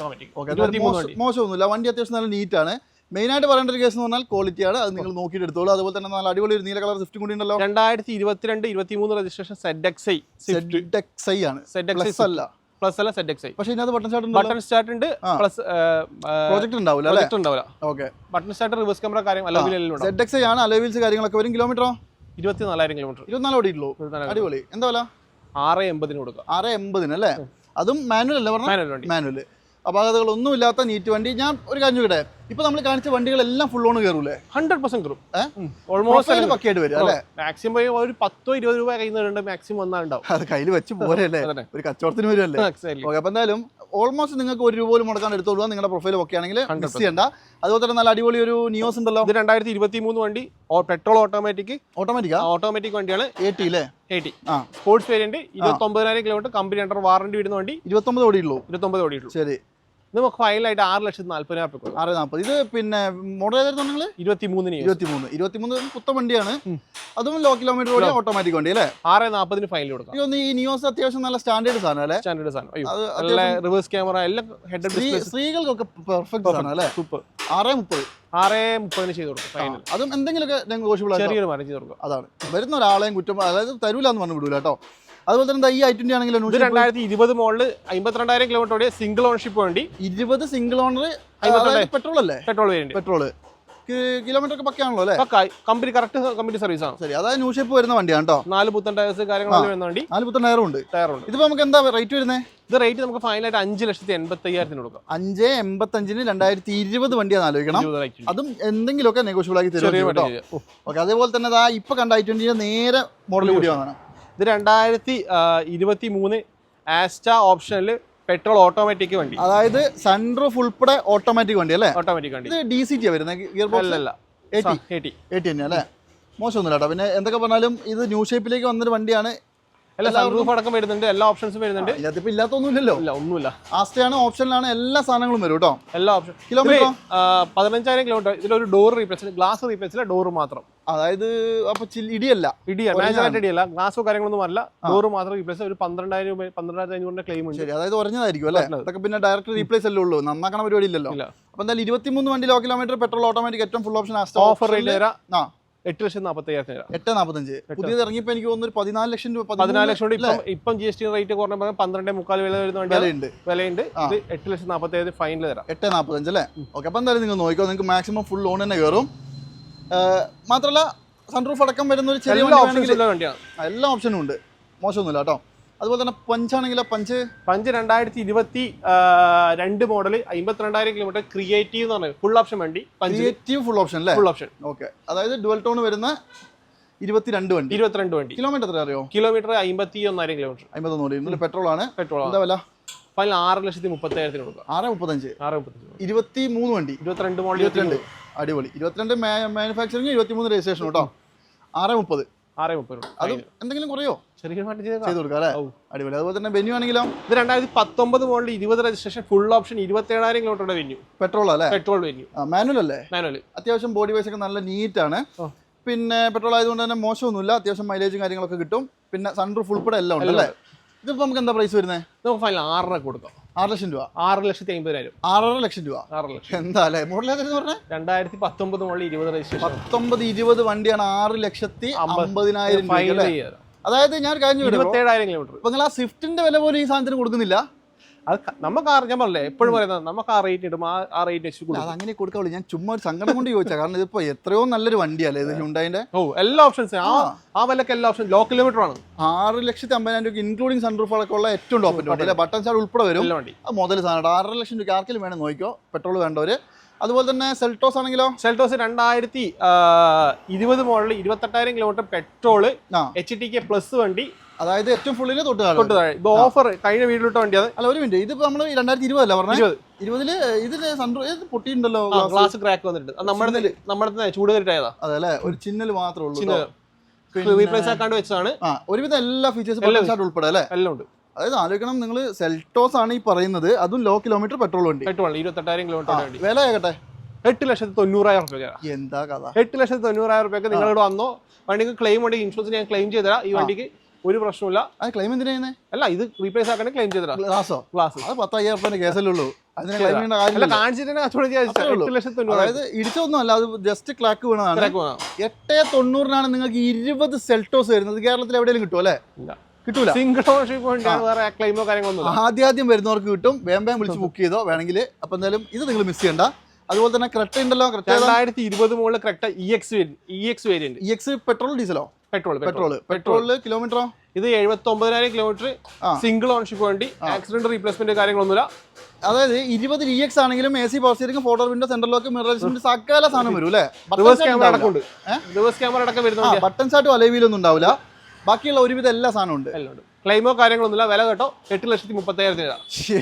മോശമൊന്നുമില്ല. വണ്ടി അത്യാവശ്യം നല്ല നീറ്റ് ആണ്. മെയിൻ ആയിട്ട് പറയേണ്ട ഒരു കേസ് എന്ന് പറഞ്ഞാൽ ക്വാളിറ്റി ആണ്. അത് നിങ്ങൾ നോക്കിയിട്ട് എടുത്തോളൂ. അതുപോലെ തന്നെ നല്ല അടിപൊളി ഒരു നീല കളർ സ്വിഫ്റ്റ് കൂടി ഉണ്ടല്ലോ. രണ്ടായിരത്തി ഇരുപത്തിരണ്ട് ഇരുപത്തി മൂന്ന് registration Z X I Z X I ആണ്. സെഡ് എക്സ് അല്ല. പ്ലസ് അല്ല സെറ്റ് എക്സ് ഐ പക്ഷേ ഇതിനകത്ത് ബട്ടൺ സ്റ്റാർട്ട് ബട്ടൺ സ്റ്റാർട്ട് ഉണ്ട്. പ്ലസ് പ്രോജക്ട് ഉണ്ടാവില്ല അല്ലേ? പ്രൊജക്ട് ഉണ്ടാവില്ല okay button start reverse camera കാര്യം അല്ലെങ്കിൽ സെറ്റ് എക്സ് ഐ ആണ് അലോവിൽസ് കാര്യങ്ങളൊക്കെ വരും. കിലോമീറ്ററോ ഇരുപത്തിനാലായിരം കിലോമീറ്റർ ഇരുപത്തിനാല് ഓടിയിട്ടുള്ളൂ. അടിപൊളി. എന്താ വില? ആറ് എൺപതിന് കൊടുക്കുക ആറ് എൺപതിന് അല്ലേ? അതും മാനുവൽ അല്ലേ പറഞ്ഞു? മാനുവൽ അപാകതകളൊന്നുമില്ലാത്ത നീറ്റ് വണ്ടി. ഞാൻ ഒരു കാര്യം ഇവിടെ ഇപ്പൊ നമ്മൾ കാണിച്ച വണ്ടികളെല്ലാം ഫുൾ ഓൺ കയറൂലേ ഹൺഡ്രഡ് പെർസെന്റ് കയറും. ഓൾമോസ്റ്റ് പക്കയായിട്ട് വരും അല്ലേ? മാക്സിമം ഒരു പത്തോ ഇരുപത് രൂപ കയ്യിൽ നിന്ന് മാക്സിമം വന്നാൽ ഉണ്ടാവും. അത് കയ്യിൽ വെച്ച് പോരല്ലേ. ഒരു കച്ചവടത്തിന് വരുമല്ലേ. ഓക്കെ അപ്പൊ എന്തായാലും ഓൾമോസ്റ്റ് നിങ്ങൾക്ക് ഒരു രൂപ പോലും മുടക്കാൻ എടുത്തോളൂ നിങ്ങളുടെ പ്രൊഫൈൽ ഒക്കെ ആണെങ്കിൽ മിസ് ചെയ്യണ്ട. അതുപോലെ തന്നെ നല്ല അടിപൊളി ഒരു ന്യൂസ് ഉണ്ടല്ലോ. ഇത് രണ്ടായിരത്തി ഇരുപത്തി മൂന്ന് വണ്ടി പെട്രോൾ ഓട്ടോമാറ്റിക് ഓട്ടോമാറ്റിക്കാ ഓട്ടോമാറ്റിക് വണ്ടിയാണ് എ ടി അല്ലേ? എയ്റ്റി ആ. സ്പോർട്സ് വേരിയന്റ് ഇരുപത്തി ഒമ്പതിനായിരം കിലോമീറ്റർ കമ്പനി അണ്ടർ വാറണ്ടി വരുന്ന വണ്ടി ഇരുപത്തി ഇരുപത്തൊമ്പത് ഓടിയുള്ളൂ ഇരുപത്തൊമ്പത് ഓടിയുള്ളൂ ശരി. നമുക്ക് ഫൈനലായിട്ട് ആറ് ലക്ഷത്തി നാല്പതിനായിരം രൂപ കൊടുക്കാം ആറ് നാൽപ്പത് ഇത് പിന്നെ മോഡൽ ഏതായിരുന്നു നിങ്ങൾ ഇരുപത്തി മൂന്നിന് ഇരുപത്തി മൂന്ന് പുത്ത വണ്ടിയാണ്. അതും ലോ കിലോമീറ്റർ ഓടി ഓട്ടോമാറ്റിക് വണ്ടി അല്ലേ? ആറ് നാൽപ്പതിന് ഫൈനൽ കൊടുക്കാം. ഇതൊന്ന് ഈ ന്യൂസ് അത്യാവശ്യം നല്ല സ്റ്റാൻഡേർഡ് സാധനം അല്ലേ? സ്റ്റാൻഡേർഡ് സാധനം. റിവേഴ്സ് ക്യാമറ എല്ലാം ഹെഡ് സ്ത്രീ സ്ത്രീകൾക്കൊക്കെ പെർഫെക്റ്റ് സാധനം അല്ലേ? സൂപ്പർ ആറ് മുപ്പത്. ആറ് മുപ്പതിന് ചെയ്ത് കൊടുക്കും ഫൈനൽ അതും എന്തെങ്കിലുമൊക്കെ നെഗോഷ്യബിൾ ചെറിയൊരു മരം ചെയ്ത് കൊടുക്കും. അതാണ്. വരുന്ന ഒരാളെയും കുറ്റം അതായത് തരൂല എന്ന് പറഞ്ഞു വിടൂല കേട്ടോ. അതുപോലെ തന്നെ ഈ ഐ ട്വന്റി ആണെങ്കിലും ഇത് രണ്ടായിരത്തി ഇരുപത് മോളിൽ അമ്പത്തിരണ്ടായിരം കിലോമീറ്റർ ഓടിയ സിംഗിൾ ഓണർഷിപ്പ് വേണ്ടി ഇരുപത് സിംഗിൾ ഓണർ. പെട്രോൾ അല്ലേ? പെട്രോൾ വേണ്ടി പെട്രോൾ കിലോമീറ്റർ ഒക്കെ പക്കാണല്ലോ അല്ലേ? കമ്പനി കറക്റ്റ് കമ്പനി സർവീസ് ആണ്. ശരി അതായത് ന്യൂ ഷേപ്പ് വരുന്ന വണ്ടിയാണ് കേട്ടോ. നാല് പുത്തൻ ടയർസ് കാര്യങ്ങളൊക്കെ വരുന്ന വണ്ടി. നാല് പുത്തൻ ടയറും ഉണ്ട്. ടയറുണ്ട്. ഇതിപ്പോ നമുക്ക് എന്താ റേറ്റ് വരുന്നത് ഇത് റേറ്റ് നമുക്ക് ഫൈനലായിട്ട് അഞ്ച് ലക്ഷത്തി എൺപത്തി അയ്യായിരത്തിന് കൊടുക്കാം. അഞ്ച് എൺപത്തഞ്ചിന് രണ്ടായിരത്തി ഇരുപത് വണ്ടിയാണ് ആലോചിക്കണം. അതും എന്തെങ്കിലുമൊക്കെ നെഗോഷ്യബിൾ ആക്കി തരും. ഓക്കെ അതേപോലെ തന്നെ ഇപ്പൊ കണ്ട ഐ ട്വന്റിന്റെ നേരെ മോഡൽ കൂടി വാങ്ങണം. ഇത് രണ്ടായിരത്തി ഇരുപത്തി മൂന്ന് ആസ്റ്റ ഓപ്ഷനിൽ പെട്രോൾ ഓട്ടോമാറ്റിക് വണ്ടി. അതായത് സൺറൂഫ് ഉൾപ്പെടെ ഓട്ടോമാറ്റിക് വണ്ടി അല്ലേ? ഓട്ടോമാറ്റിക് വണ്ടി. ഇത് ഡി സി ടി വരുന്നത്? Gear box? അല്ല. എയ്റ്റി? എയ്റ്റി. എയ്റ്റി തന്നെ അല്ലേ? മോശമൊന്നുമില്ല കേട്ടോ. പിന്നെ എന്തൊക്കെ പറഞ്ഞാലും ഇത് ന്യൂ ഷേപ്പിലേക്ക് വന്നൊരു വണ്ടിയാണ് അല്ല സൺറൂഫ് അടക്കം വരുന്നുണ്ട് എല്ലാ ഓപ്ഷൻസും വരുന്നുണ്ട്. ഇതിനകത്ത് ഇല്ലാത്തൊന്നുമില്ലല്ലോ ഇല്ല ഒന്നുമില്ല. ആസ്റ്റയാണ് ഓപ്ഷനിലാണ് എല്ലാ സാധനങ്ങളും വരും കേട്ടോ. എല്ലാ ഓപ്ഷൻ കിലോമീറ്റർ പതിനഞ്ചായിരം കിലോമീറ്റർ ഇതിലൊരു door replace glass replace door മാത്രം. അതായത് അപ്പൊ ഇടിയല്ല. ഇടിയല്ല മാച്ചായിട്ട് ഇടിയല്ല ഗ്ലാസോ കാര്യങ്ങളൊന്നും അല്ല. ഡോർ മാത്രം റീപ്ലേസ് ഒരു പന്ത്രണ്ടായിരം രൂപ പന്ത്രണ്ടായിരത്തി അഞ്ഞൂറിന്റെ ക്ലെയിം ഉണ്ട്. ശരി അതായത് ഉറഞ്ഞതായിരിക്കും അല്ലേ. അതൊക്കെ പിന്നെ ഡയറക്റ്റ് റീപ്ലേസ് അല്ലേ ഉള്ളൂ. നന്നാക്കണ പരിപാടി ഇല്ലല്ലോ. ഇല്ല. അപ്പൊ എന്തായാലും ഇരുപത്തിമൂന്ന് വണ്ടി ലോ കിലോമീറ്റർ പെട്രോൾ ഓട്ടോമാറ്റിക് ഏറ്റവും ഫുൾ ഓപ്ഷൻ ഓഫർ റേറ്റ് തരാം. എട്ട് ലക്ഷം നാൽപ്പത്തി അയ്യായിരത്തിന് എട്ട് നാൽപ്പത്തഞ്ച് പുതിയത് ഇറങ്ങിയപ്പോൾ എനിക്ക് തോന്നുന്നു പതിനാല് ലക്ഷം രൂപ പതിനാല് ലക്ഷം രൂപ ഇപ്പം ഇപ്പം ജി എസ് ടി റേറ്റ് കുറഞ്ഞ പന്ത്രണ്ടേ മുക്കാൽ വില വരുന്ന വിലയുണ്ട്. വിലയുണ്ട്. ഇത് എട്ട് ലക്ഷം നാൽപ്പത്തി അയ്യായിരം ഫൈനൽ തരാം. എട്ട് നാപ്പത്തഞ്ച് അല്ലേ? ഓക്കെ അപ്പം എന്തായാലും നിങ്ങൾ നോക്കിക്കോ നിങ്ങൾക്ക് മാക്സിമം ഫുൾ ലോൺ തന്നെ കയറും മാത്രമല്ല സൺറൂഫ് അടക്കം വരുന്ന ഒരു ചെറിയ എല്ലാ ഓപ്ഷനും ഉണ്ട്. മോശമൊന്നുമില്ല കേട്ടോ. അതുപോലെ തന്നെ പഞ്ചാണെങ്കിലോ പഞ്ച് പഞ്ച് രണ്ടായിരത്തി ഇരുപത്തി രണ്ട് മോഡൽ അമ്പത്തിരണ്ടായിരം കിലോമീറ്റർ ക്രിയേറ്റീവ് എന്ന് പറഞ്ഞത് ഫുൾ ഓപ്ഷൻ വണ്ടി പഞ്ച് ക്രിയേറ്റീവ് ഫുൾ ഓപ്ഷൻ അല്ലേ? ഫുൾ ഓപ്ഷൻ ഓക്കെ അതായത് ഡുവൽ ടോൺ വരുന്ന ഇരുപത്തിരണ്ട് വണ്ടി. ഇരുപത്തിരണ്ട് വണ്ടി. കിലോമീറ്റർ എത്ര അറിയോ? കിലോമീറ്റർ അമ്പത്തി ഒന്നായിരം കിലോമീറ്റർ അമ്പത്തൊന്നൂറ് പെട്രോൾ ആണ് പെട്രോൾ എന്താ വില? ഫൈനൽ ആറ് ലക്ഷത്തി മുപ്പത്തേഴത്തിന് കൊടുക്കുക കൊടുക്കാം. ആറ് മുപ്പത്തഞ്ച്. ആറ് മുപ്പത്തി ഇരുപത്തി മൂന്ന് വണ്ടി. ഇരുപത്തിരണ്ട് മോഡൽ ഇരുപത്തിരണ്ട്. അടിപൊളി. ഇരുപത്തിരണ്ട് മാനുഫാക്ചറിങ് ഇരുപത്തിമൂന്ന് രജിസ്ട്രേഷൻ കേട്ടോ. ആറ് മുപ്പത്. ആറ് മുപ്പത് രൂപ എന്തെങ്കിലും കുറയോ? ചെറിയ. ചെയ്ത് കൊടുക്കാം അല്ലേ? അടിപൊളി. അതുപോലെ തന്നെ വെന്യൂ ആണെങ്കിലോ? ഇത് രണ്ടായിരത്തി പത്തൊമ്പത് മോഡൽ ഇരുപത് രജിസ്ട്രേഷൻ ഫുൾ ഓപ്ഷൻ ഇരുപത്തേഴായിരം കിലോമീറ്ററുടെ വെന്യൂ പെട്രോൾ അല്ലേ? പെട്രോൾ വെന്യൂ മാനുവൽ അല്ലേ? മാനുവൽ അത്യാവശ്യം ബോഡി വൈസ് ഒക്കെ നല്ല നീറ്റ് ആണ്. പിന്നെ പെട്രോൾ ആയതുകൊണ്ട് തന്നെ മോശമൊന്നുമില്ല. അത്യാവശ്യം മൈലേജും കാര്യങ്ങളൊക്കെ കിട്ടും. പിന്നെ സൺറൂഫ് ഉൾപ്പെടെ എല്ലാം ഉണ്ട് അല്ലേ? ഇതിപ്പോ നമുക്ക് എന്താ പ്രൈസ് വരുന്നത് നമുക്ക് ഫൈനൽ ആറര കൊടുക്കാം. ആറ് ലക്ഷം രൂപ. ആറ് ലക്ഷത്തി അമ്പതിനായിരം. ആറര ലക്ഷം രൂപ. ആറ് ലക്ഷം. എന്താ അല്ലേ മോഡൽ ഏതായിരുന്നു പറഞ്ഞത് രണ്ടായിരത്തി പത്തൊമ്പത് മോഡൽ ഇരുപത് രജിസ്ട്രേഷൻ പത്തൊമ്പത് ഇരുപത് വണ്ടിയാണ് ആറ് ലക്ഷത്തി അമ്പത്. അമ്പതിനായിരം രൂപ അല്ലേ? അതായത് ഞാൻ കഴിഞ്ഞു ഇരുപത്തി ഏഴായിരം? ഇരുപത്തേഴായിരം കിലോമീറ്റർ നിങ്ങൾ ആ സ്വിഫ്റ്റിന്റെ വില പോലും ഈ സാധനത്തിന് കൊടുക്കുന്നില്ല? അത് നമുക്ക് ഞാൻ എപ്പോഴും പറയുന്നത് നമുക്ക് ആ റേറ്റ് ഇടും ആ ആ റേറ്റ് വെച്ച് കൊടുക്കും. അത് അങ്ങനെ കൊടുക്കാവുള്ളൂ. ഞാൻ ചുമ്മാ ഒരു സങ്കടം കൊണ്ട് ചോദിച്ചാൽ കാരണം ഇതിപ്പോ എത്രയോ നല്ലൊരു വണ്ടിയല്ലേ ഇത് ഹ്യുണ്ടായിന്റെ ഓ എല്ലാ ഓപ്ഷൻസ് ആ ആ. വിലക്ക് എല്ലാ ഓപ്ഷൻ ലോ കിലോമീറ്റർ ആണ്. ആറ് ലക്ഷത്തി അമ്പതിനായിരം രൂപ ഇൻക്ലൂഡിംഗ് സൺറൂഫ് അടക്കം ഉള്ള ഏറ്റവും ടോപ്പിന്റെ വണ്ടി അല്ലെ? ബട്ടൺ ചാർട്ട് ഉൾപ്പെടെ വരും. അത് മുതൽ സാധനം ആറര ലക്ഷം രൂപ ആർക്കെങ്കിലും വേണം നോക്കിക്കോ. പെട്രോൾ വേണ്ടവര്. അതുപോലെ തന്നെ സെൽട്ടോസ് ആണെങ്കിലോ? സെൽട്ടോസ് രണ്ടായിരത്തി ഇരുപത് model ഇരുപത്തെട്ടായിരം kilometre petrol H T K plus വണ്ടി അതായത് ഏറ്റവും ഫുള്ളിന് തൊട്ട് താഴെ തൊട്ട് താഴെ. ഇത് ഓഫർ കഴിഞ്ഞ വീട്ടിലിട്ട വണ്ടി അല്ല ഒരു മിനിറ്റ് ഇതിപ്പോ നമ്മൾ രണ്ടായിരത്തി ഇരുപതല്ല പറഞ്ഞത് ഇരുപത്. ഇരുപതിൽ ഇതിന് സൺറൂഫ് ഇത് പൊട്ടിയിട്ടുണ്ടല്ലോ ഗ്ലാസ് ക്രാക്ക് വന്നിട്ടുണ്ട്. അത് നമ്മുടെ നമ്മുടെ ചൂട് കയറിട്ടായതാ അതെ അല്ലേ ഒരു ചിന്നൽ മാത്രമേ ഉള്ളൂ. റീപ്ലേസ് ആക്കാണ്ട് വെച്ചതാണ്. ഒരുവിധം എല്ലാ ഫീച്ചേഴ്സും ഉൾപ്പെടെ അല്ലേ? എല്ലാം ഉണ്ട്. അതായത് ആലോചിക്കണം നിങ്ങൾ സെൽറ്റോസ് ആണ് ഈ പറയുന്നത്. അതും ലോ കിലോമീറ്റർ പെട്രോൾ വണ്ടി. പെട്രോൾ ഇരുപത്തെട്ടായിരം കിലോമീറ്റർ വണ്ടി. വില ആകട്ടെ എട്ട് ലക്ഷത്തി തൊണ്ണൂറായിരം റുപ്യ എന്താ കഥ? എട്ട് ലക്ഷത്തി തൊണ്ണൂറായിരം റുപ്യക്ക് നിങ്ങളിവിടെ വന്നോ. വണ്ടിക്ക് ക്ലെയിം ഉണ്ട് ഇൻഷുറൻസ് ഞാൻ ക്ലെയിം ചെയ്തരാം ഈ വണ്ടിക്ക് ഒരു പ്രശ്നമില്ല അത് ക്ലെയിം എന്തിനാ ചെയ്യുന്നത് അല്ല ഇത് റീപ്ലേസ് ആക്കണേ ക്ലെയിം ചെയ്തരാം ഗ്ലാസോ ഗ്ലാസ് അത് പത്തയ്യായിരം റുപ്യ കേസല്ലേ ഉള്ളൂ. അതിന് ക്ലെയിം ചെയ്യേണ്ട അല്ല കാര്യമില്ല കാണിച്ചിട്ട് കച്ചവടം ചെയ്യാൻ അത്രേ ഉള്ളൂ. ലക്ഷത്തി അതായത് ഇടിച്ചൊന്നും അല്ല അത് ജസ്റ്റ് ക്ലാക്ക് വീണതാണ്. എട്ട് തൊണ്ണൂറിനാണ് നിങ്ങൾക്ക് ഇരുപത് സെൽട്ടോസ് വരുന്നത്. കേരളത്തിൽ എവിടെയെങ്കിലും കിട്ടും അല്ലേ? കിട്ടൂല. സിംഗിൾ ഓണർഷിപ്പ് വേറെ ക്ലെയിമോ കാര്യങ്ങളൊന്നും ആദ്യാദ്യം വരുന്നവർക്ക് കിട്ടും. വേം വേം വിളിച്ച് ബുക്ക് ചെയ്തോ വേണമെങ്കിൽ. അപ്പൊ എന്തായാലും ഇത് നിങ്ങൾ മിസ് ചെയ്യണ്ട. അതുപോലെ തന്നെ ക്രെട്ട ഉണ്ടല്ലോ. രണ്ടായിരത്തി ഇരുപത് മുകളിൽ correct E X E X variant E X petrol ഡീസലോ petrol petrol പെട്രോളിൽ കിലോമീറ്ററോ ഇത് എഴുപത്തി ഒമ്പതിനായിരം കിലോമീറ്റർ സിംഗിൾ ഓൺഷിപ്പ് വേണ്ടി. ആക്സിഡന്റ് റീപ്ലേസ്മെന്റ് കാര്യങ്ങളൊന്നുമില്ല. അതായത് ഇരുപത് ഇ എക്സ് ആണെങ്കിലും A C power steering power window central lock mirror സകല സാധനം വരും അല്ലേ? റിവേഴ്സ് ക്യാമറ അടക്കം റിവേഴ്സ് ക്യാമറ അടക്കം വരുന്നുണ്ട് വണ്ടിയാ. ബട്ടൺ ചാട്ടും അലവിയിലൊന്നും ഉണ്ടാവില്ല. ബാക്കിയുള്ള ഒരുവിധ എല്ലാ സാധനവും ഉണ്ട്. എല്ലാം ഉണ്ട്. ക്ലെയിമോ കാര്യങ്ങളൊന്നുമില്ല. വില കേട്ടോ. എട്ട് ലക്ഷത്തി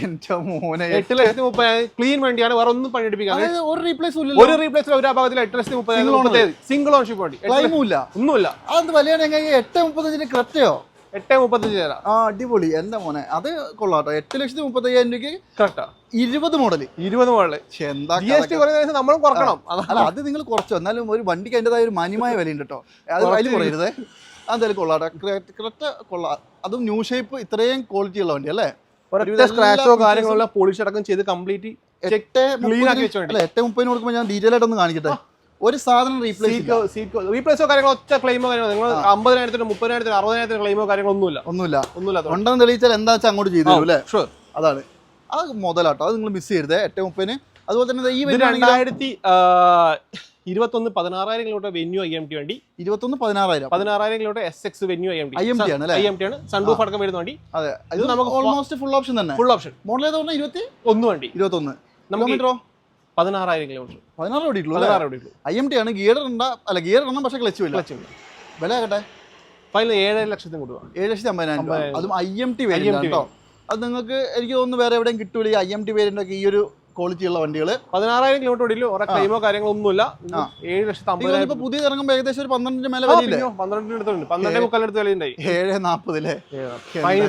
എന്റെ മോനെ. എട്ട് ലക്ഷത്തി മുപ്പതിനായിരം ക്ലീൻ വണ്ടിയാണ്. വേറെ ഒന്നും പണിയെടുപ്പിക്കാൻ ഒരു റീപ്ലേസ് ഒരു റീപ്ലേസ് ഒരു ഭാഗത്തിൽ എട്ട് ലക്ഷത്തി മുപ്പത്തി സിംഗിൾ ഓൺഷിപ്പ് വണ്ടി. ക്ലൈമില്ല ഒന്നുമില്ല. അതെന്ത് വലിയ എട്ട് മുപ്പത്തഞ്ചിന് ക്രെറ്റയോ എട്ട് മുപ്പത്തഞ്ച് തരാം. ആ അടിപൊളി. എന്റെ മോനെ അത് കൊള്ളാട്ടോ എട്ട് ലക്ഷത്തി മുപ്പത്തയ്യായിരം രൂപയ്ക്ക് കറക്റ്റാ ഇരുപത് മോഡൽ ഇരുപത് മോഡൽ എന്താ ജി എസ് ടി കുറഞ്ഞ നമ്മളും കുറക്കണം. അതാ അല്ല അത് നിങ്ങൾ കുറച്ചു? എന്നാലും ഒരു വണ്ടിക്ക് അതിന്റെതായ ഒരു മാന്യമായ വിലയുണ്ട് കേട്ടോ. അത് അതിൽ കുറയരുത്. അതെന്തായാലും കൊള്ളാട്ടോ ക്രെറ്റ കൊള്ളാം. അതും ന്യൂ ഷേപ്പ് ഇത്രയും ക്വാളിറ്റി ഉള്ള വണ്ടി അല്ലേ? ഒരൊറ്റ സ്ക്രാച്ചോ കാര്യങ്ങളോ പോളിഷ് അടക്കം ചെയ്ത് കംപ്ലീറ്റ് എട്ട് മുപ്പതിന് എട്ട് കൊടുക്കുമ്പോൾ ഞാൻ ഡീറ്റെയിൽ ആയിട്ടൊന്ന് കാണിക്കട്ടെ? ഒരു സാധനം റീപ്ലേസ് റീപ്ലേസോ കാര്യങ്ങളോ ഒറ്റ ക്ലെയിമോ കാര്യങ്ങളോ? നിങ്ങൾ അമ്പതിനായിരത്തിന് മുപ്പതിനായിരത്തിന് അറുപതിനായിരത്തിന് ക്ലെയിമോ കാര്യങ്ങളോ ഒന്നുമില്ല. ഒന്നുമില്ല. ഒന്നുമില്ല ഉണ്ടെന്ന് തെളിയിച്ചാൽ എന്താ വെച്ചാൽ അങ്ങോട്ട് ചെയ്തു അല്ലേ? ഷുവർ അതാണ്. അത് മുതലാട്ടോ അത് നിങ്ങൾ മിസ് ചെയ്യരുത്. എട്ട് മുപ്പതിന് അതുപോലെ തന്നെ ഈ രണ്ടായിരത്തി ഇരുപത്തൊന്ന് പതിനാറായിരം kilometre Venue I M T വണ്ടി. ഇരുപത്തൊന്ന് പതിനാറായിരം. പതിനാറായിരം kilometre S X Venue I M T I M T ആണ് ഐ എം ടി ആണ്. സൺറൂഫ് അടക്കം വരുന്ന വണ്ടി. അതെ. ഇത് നമുക്ക് ഓൾമോസ്റ്റ് ഫുൾ ഓപ്ഷൻ തന്നെ. ഫുൾ ഓപ്ഷൻ മോഡൽ ഏതാ പറഞ്ഞാൽ ഇരുപത്തി? ഒന്ന് വണ്ടി. ഇരുപത്തൊന്ന്. നമുക്ക് കിലോമീറ്ററോ പതിനാറായിരം കിലോമീറ്റർ പതിനാറ് ഓടിയിട്ടുള്ളൂ പതിനാറ് ഓടിയുള്ളൂ ഐ എം ടി ആണ്. ഗിയർ ഉണ്ട? അല്ല ഗിയർ ഇടണം പക്ഷേ ക്ലച്ച് ഇല്ല. ക്ലച്ച് വില ആകട്ടെ ഫൈനൽ ഏഴര ലക്ഷത്തിന് കൊടുക്കുക ഏഴ് ലക്ഷത്തി അമ്പതിനായിരം രൂപ. അതും ഐ എം ടി വേരിയന്റ് കേട്ടോ. അത് നിങ്ങൾക്ക് എനിക്ക് തോന്നുന്നു വേറെ എവിടെയും കിട്ടൂല ഈ ഐ എം ടി വേരിയന്റ് ഒക്കെ ഈ ഒരു ക്വാളിറ്റി ഉള്ള വണ്ടികൾ പതിനാറായിരം കിലോമീറ്റർ ഓടിയില്ല ഓരോ ക്ലെയിമോ കാര്യങ്ങളോ ഒന്നുമില്ല. ഏഴ് ലക്ഷത്തി അമ്പതിനായിരം പുതിയത് ഇറങ്ങുമ്പോൾ ഏകദേശം ഒരു പന്ത്രണ്ടിന്റെ മേലെ വരില്ലേ? പന്ത്രണ്ടിന് അടുത്തുണ്ട്. പന്ത്രണ്ടേ മുക്കാലിനടുത്ത് വിലയുണ്ടായി ഏഴ്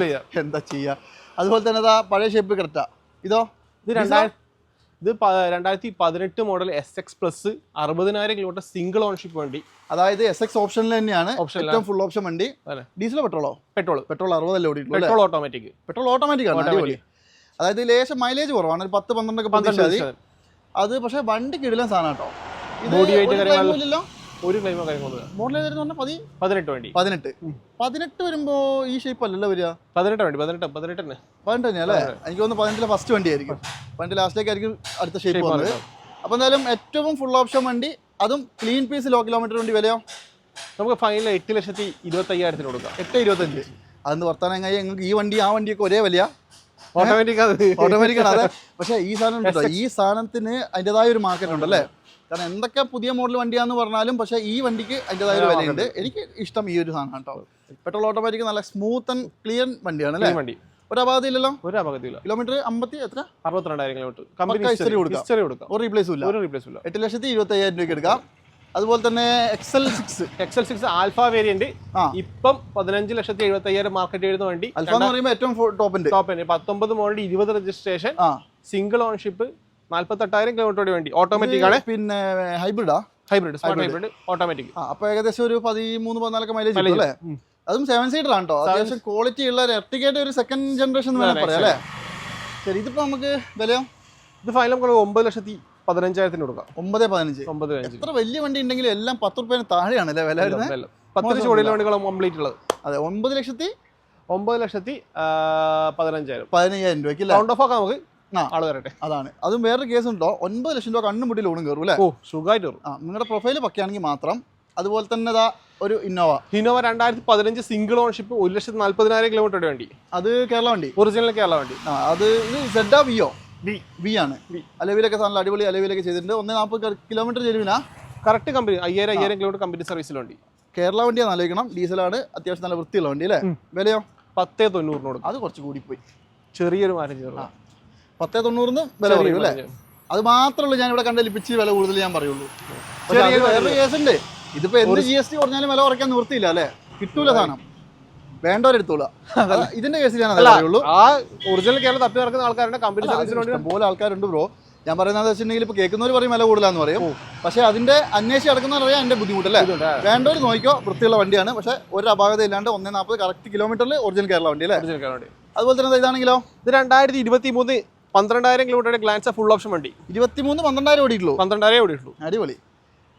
ചെയ്യാം. എന്താ ചെയ്യാ? അതുപോലെ തന്നെ അതാ പഴയ ഷേപ്പ് കറക്റ്റാ ഇതോ? ഇത് ഇത്? രണ്ടായിരത്തി പതിനെട്ട് മോഡൽ എസ് എക്സ് പ്ലസ് അറുപതിനായിരം കിലോമീറ്റർ സിംഗിൾ ഓൺഷിപ്പ് വണ്ടി. അതായത് എസ് എക്സ് ഓപ്ഷനിൽ തന്നെയാണ് ഓപ്ഷൻ ഏറ്റവും ഫുൾ ഓപ്ഷൻ വണ്ടി. ഡീസൽ ഡീസലോ പെട്രോളോ പെട്രോൾ പെട്രോൾ അറുപതല്ലേ ഓടിയിട്ടുള്ളൂ പെട്രോൾ ഓട്ടോമാറ്റിക് പെട്രോൾ ഓട്ടോമാറ്റിക് ആണ് അതായത് ലേശം മൈലേജ് കുറവാണ്. ഒരു പത്ത് പന്ത്രണ്ടൊക്കെ പന്ത്രണ്ട് മതി. അത് പക്ഷേ വണ്ടി കിടിലൻ സാധനം കേട്ടോ. ഇത് Body weight ഒരു കാര്യങ്ങൾ- claim ഇല്ലല്ലോ. ഒരു ക്ലെയിമോ കാര്യങ്ങളൊന്നും മോഡൽ ഏതായിരുന്നു പറഞ്ഞാൽ പതി പതിനെട്ട് വണ്ടി. പതിനെട്ട്. പതിനെട്ട് വരുമ്പോ ഈ ഷേപ്പ് അല്ലല്ലോ വരിക? പതിനെട്ട് വണ്ടി പതിനെട്ട് പതിനെട്ട് തന്നെ. പതിനെട്ട് തന്നെയാ അല്ലേ? എനിക്ക് തോന്നുന്നു പതിനെട്ടിലെ ഫസ്റ്റ് വണ്ടി ആയിരിക്കും. പതിനെട്ട് ലാസ്റ്റിലേക്ക് ആയിരിക്കും അടുത്ത ഷേപ്പ് വന്നത്. അപ്പൊ അപ്പോൾ എന്തായാലും ഏറ്റവും ഫുൾ ഓപ്ഷൻ വണ്ടി. അതും ക്ലീൻ പീസ് ലോ കിലോമീറ്റർ വണ്ടി വിലയോ? നമുക്ക് ഫൈനൽ എട്ട് ലക്ഷത്തി ഇരുപത്തി അയ്യായിരത്തിന് കൊടുക്കാം. എട്ട് ഇരുപത്തഞ്ച്. അതെന്ന് വർത്താനം കഴിഞ്ഞാൽ നിങ്ങൾക്ക് ഈ വണ്ടി ആ വണ്ടിയൊക്കെ ഒരേ വലിയ? ഓട്ടോമാറ്റിക് അത് ഓട്ടോമാറ്റിക് ആണ് അതെ. പക്ഷേ ഈ സാധനം ഈ സാധനത്തിന് അതിന്റെതായ ഒരു മാർക്കറ്റ് ഉണ്ട് അല്ലേ കാരണം എന്തൊക്കെ പുതിയ മോഡൽ വണ്ടിയാന്ന് പറഞ്ഞാലും പക്ഷേ ഈ വണ്ടിക്ക് അതിന്റെതായ ഒരു വിലയുണ്ട്. എനിക്ക് ഇഷ്ടം ഈ ഒരു സാധനം കേട്ടോ. പെട്രോൾ ഓട്ടോമാറ്റിക് നല്ല സ്മൂത്ത് ആൻഡ് ക്ലിയർ വണ്ടിയാണ് അല്ലേ? വണ്ടി. ഒരു അപാധയില്ലല്ലോ ഒരു അപകടമില്ല കിലോമീറ്റർ അമ്പത്തി എത്ര? അറുപത്തിരണ്ടായിരം കിലോമീറ്റർ. കമ്പനി ഹിസ്റ്ററി കൊടുക്കാം. ഹിസ്റ്ററി കൊടുക്കാം. ഒരു റീപ്ലേസും ഇല്ല. ഒരു റീപ്ലേസ് ഇല്ല. എട്ട് ലക്ഷത്തി ഇരുപത്തി അയ്യായിരം രൂപയ്ക്ക് എടുക്കാം. അതുപോലെ തന്നെ XL six XL six Alpha variant ഇപ്പം പതിനഞ്ച് ലക്ഷത്തി എഴുപത്തി അയ്യായിരം മാർക്കറ്റ് വരുന്ന വണ്ടി. അൽഫ എന്ന് പറയുമ്പോൾ ഏറ്റവും ടോപ്പിന്റെ ടോപ്പ് പത്തൊമ്പത് മോഡൽ ഇരുപത് രജിസ്ട്രേഷൻ സിംഗിൾ ഓൺഷിപ്പ് നാല്പത്തെട്ടായിരം കിലോമീറ്റർ വേണ്ടി. ഓട്ടോമാറ്റിക് ആണ്. പിന്നെ ഹൈബ്രിഡാ ഹൈബ്രിഡ് സ്മാർട്ട് ഹൈബ്രിഡ് ഓട്ടോമാറ്റിക് അപ്പൊ ഏകദേശം ഒരു പതിമൂന്ന് പതിനാലൊക്കെ മൈലേജ് അല്ലേ? അതും സെവൻ സീറ്റർ ആണ് കേട്ടോ അത്യാവശ്യം ക്വാളിറ്റി ഉള്ള ഒരു എർട്ടിക്കേറ്റ് ഒരു സെക്കൻഡ് ജനറേഷൻ എന്ന് പറയാം അല്ലേ? ശരി ഇതിപ്പോ നമുക്ക് വിലയോ? ഇത് ഫൈനൽ നമുക്ക് ഒമ്പത് ലക്ഷത്തി പതിനഞ്ചായിരത്തിന് കൊടുക്കാം. ഒമ്പത് പതിനഞ്ച്. ഒമ്പത് എത്ര വലിയ വണ്ടി ഉണ്ടെങ്കിലും എല്ലാം പത്ത് റുപ്യന് താഴെയാണ് അല്ലേ വില വരുന്നത്. പത്ത് ഓടിയുള്ള വണ്ടികളും കംപ്ലീറ്റ് ഉള്ളത്. അതെ ഒമ്പത് ലക്ഷത്തി? ഒമ്പത് ലക്ഷത്തി പതിനഞ്ചായിരം. പതിനഞ്ചായിരം രൂപയ്ക്ക് റൗണ്ട് ഓഫ് ആക്കാം നമുക്ക്. ആൾ വരട്ടെ. അതാണ്. അതും വേറൊരു കേസ് ഉണ്ടോ? ഒൻപത് ലക്ഷം രൂപ കണ്ണും മുട്ടി ലോണും കയറും അല്ലേ? ഓ സുഖമായിട്ട് വരും ആ നിങ്ങളുടെ പ്രൊഫൈൽ പക്കയാണെങ്കിൽ മാത്രം. അതുപോലെ തന്നെ ഇതാ ഒരു ഇന്നോവ ഇന്നോവ രണ്ടായിരത്തി പതിനഞ്ച് സിംഗിൾ ഓൺഷിപ്പ് ഒരു ലക്ഷത്തി നാല്പതിനായിരം കിലോമീറ്റർ വണ്ടി. അത് കേരള വണ്ടി? ഒറിജിനൽ കേരള വണ്ടി. ആ അത് ഇത് സെഡാ വിയോ വി വി ആണ്. അലവിലൊക്കെ നല്ല അടിപൊളി അലവിലൊക്കെ ചെയ്തിട്ടുണ്ട്. ഒന്ന് നാൽപ്പത് കിലോമീറ്റർ ചെരുവിനാ? കറക്റ്റ് കമ്പനി അയ്യായിരം അയ്യായിരം കിലോമീറ്റർ കമ്പനി സർവീസിൽ വണ്ടി. കേരള വണ്ടിയാണ് ആലോചിക്കണം. ഡീസലാണ് അത്യാവശ്യം നല്ല വൃത്തിയുള്ള വണ്ടി അല്ലേ? വിലയോ? പത്തേ തൊണ്ണൂറിനോട് അത് കുറച്ച് കൂടിപ്പോയി. ചെറിയൊരു ചേർന്നു പത്തേ തൊണ്ണൂറിന് വില പറയൂ അല്ലേ? അത് മാത്രമല്ല ഞാൻ ഇവിടെ കണ്ട ലിപ്പിച്ച് വില കൂടുതൽ ഞാൻ പറയുള്ളൂ. വേറൊരു കേസുണ്ട് ഇതിപ്പോ എന്ത് ജി എസ് ടി കുറഞ്ഞാലും വില കുറയ്ക്കാൻ നിവൃത്തിയില്ല അല്ലേ? കിട്ടൂല സാധനം. വേണ്ടവരെടുത്തോളാം ഇതിന്റെ കേസിൽ ഞാൻ അറിയുള്ളൂ ആ ഒറിജിനൽ കേരള തപ്പി നടക്കുന്ന ആൾക്കാരുടെ കമ്പനി സർവീസിന് വേണ്ടി പോലെ ആൾക്കാരുണ്ട് ബ്രോ. ഞാൻ പറയുന്നത് വെച്ചിട്ടുണ്ടെങ്കിൽ ഇപ്പൊ കേൾക്കുന്നവർ പറയും വില കൂടുതലാന്ന് പറയും. പക്ഷേ അതിന്റെ അന്വേഷിച്ച് നടക്കുന്നവർ അറിയാം എന്റെ ബുദ്ധിമുട്ടല്ലേ? വേണ്ടവർ നോക്കിക്കോ വൃത്തിയുള്ള വണ്ടിയാണ്. പക്ഷേ ഒരു അപാകത ഇല്ലാണ്ട് ഒന്നേ നാൽപ്പത് കറക്റ്റ് കിലോമീറ്ററിൽ ഒറിജിനൽ കേരള വണ്ടി അല്ലേ? ഒറിജിനൽ കേരള വണ്ടി. അതുപോലെ തന്നെ ഇതാണെങ്കിലോ? ഇത് രണ്ടായിരത്തി ഇരുപത്തി മൂന്ന് പന്ത്രണ്ടായിരം കിലോമീറ്ററുടെ ഗ്ലാൻസ് ഫുൾ ഓപ്ഷൻ വണ്ടി. ഇരുപത്തിമൂന്ന് പന്ത്രണ്ടായിരം ഓടിയിട്ടുള്ളൂ. പന്ത്രണ്ടായിരം ഓടിയിട്ടുള്ളൂ. അടിപൊളി.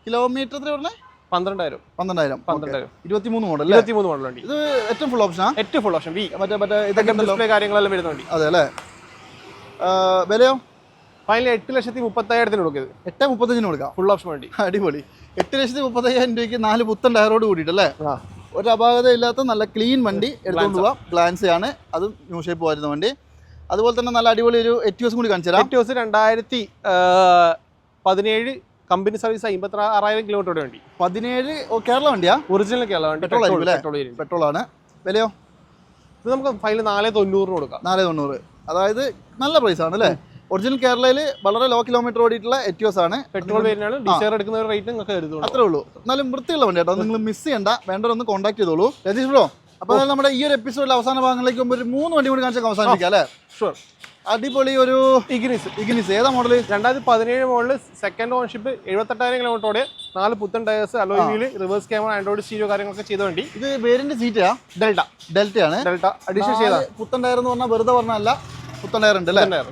കിലോമീറ്റർ എത്ര പറഞ്ഞേ? പന്ത്രണ്ടായിരം. പന്ത്രണ്ടായിരം. പന്ത്രണ്ടായിരം. ഇരുപത്തിമൂന്ന് മോഡൽ മോഡൽ വണ്ടി. ഇത് ഏറ്റവും ഫുൾ ഓപ്ഷനാ ഏറ്റവും ഫുൾ ഓപ്ഷൻ വി മറ്റേ മറ്റേ ഇതൊക്കെ ഡിസ്പ്ലേ കാര്യങ്ങളെല്ലാം വരുന്ന വണ്ടി. അതെ അല്ലേ? വിലയോ? ഫൈനൽ എട്ട് ലക്ഷത്തി മുപ്പത്തയ്യായിരത്തിന് കൊടുക്കരുത്. എട്ട് മുപ്പത്തഞ്ചിന് കൊടുക്കാം. ഫുൾ ഓപ്ഷൻ വണ്ടി. അടിപൊളി. എട്ട് ലക്ഷത്തി മുപ്പത്തയ്യായിരം രൂപയ്ക്ക് നാല് പുത്തൻ ടയറോട് കൂടിയിട്ടല്ലേ? ഒരു അപാകത ഇല്ലാത്ത നല്ല ക്ലീൻ വണ്ടി എടുത്തുകൊണ്ട് പോവാം. ഗ്ലാൻസ് ആണ്. അത് ന്യൂ ഷേപ്പ് വരുന്ന വണ്ടി. അതുപോലെ തന്നെ നല്ല അടിപൊളി ഒരു എറ്റിയോസും കൂടി കാണിച്ചു തരാം എറ്റ് രണ്ടായിരത്തി പതിനേഴ് കമ്പനി സർവീസ് അമ്പത്തി ആറായിരം കിലോമീറ്റർ വണ്ടി. പതിനേഴ് കേരള വണ്ടിയാ? ഒറിജിനൽ കേരള വണ്ടി. പെട്രോൾ പെട്രോൾ ആണ് വിലയോ? ഇത് നമുക്ക് ഫൈനൽ നാല് തൊണ്ണൂറിന് കൊടുക്കാം. നാല് തൊണ്ണൂറ്. അതായത് നല്ല പ്രൈസ് ആണ് അല്ലേ? ഒറിജിനൽ കേരളയിൽ വളരെ ലോ കിലോമീറ്റർ ഓടിയിട്ടുള്ള എറ്റിയോസ് ആണ്. പെട്രോൾ ഡിസൈർ എടുക്കുന്ന റേറ്റ് നിങ്ങൾക്ക് കരുതുള്ളൂ അത്രേ ഉള്ളൂ. എന്നാലും വൃത്തിയുള്ള വണ്ടി കേട്ടോ. നിങ്ങൾ മിസ് ചെയ്യണ്ട. വേണ്ടവരൊന്ന് കോൺടാക്ട് ചെയ്തോളൂ. രജീഷ് ബ്രോ അപ്പോൾ നമ്മുടെ ഈ ഒരു എപ്പിസോഡിൽ അവസാന ഭാഗങ്ങളിലേക്ക് ഒരു മൂന്ന് വണ്ടി കൂടി കാണിച്ചാൽ അവസാനിപ്പിക്കാം അല്ലേ? ഷുവർ അടിപൊളി ഒരു ഇഗ്നിസ് ഇഗ്നിസ്. ഏതാ മോഡൽ രണ്ടായിരത്തി പതിനേഴ് മോഡൽ സെക്കൻഡ് ഓൺഷിപ്പ് എഴുപത്തെട്ടായിരം കിലോമീറ്ററോടെ നാല് പുത്തൻ ടയേഴ്സ് അലോയിൽ റിവേഴ്സ് ക്യാമറ ആൻഡ്രോയിഡ് സ്റ്റീരിയോ കാര്യങ്ങളൊക്കെ ചെയ്ത വണ്ടി. ഇത് വേരിന്റെ സീറ്റാ ഡെൽറ്റ. ഡെൽറ്റയാണ്. ഡെൽറ്റ. അഡീഷണൽ ചെയ്ത പുത്തൻ ടയർ എന്ന് പറഞ്ഞാൽ വെറുതെ പറഞ്ഞല്ല പുത്തൻ ടയർ ഉണ്ട് അല്ലേ? ടയർ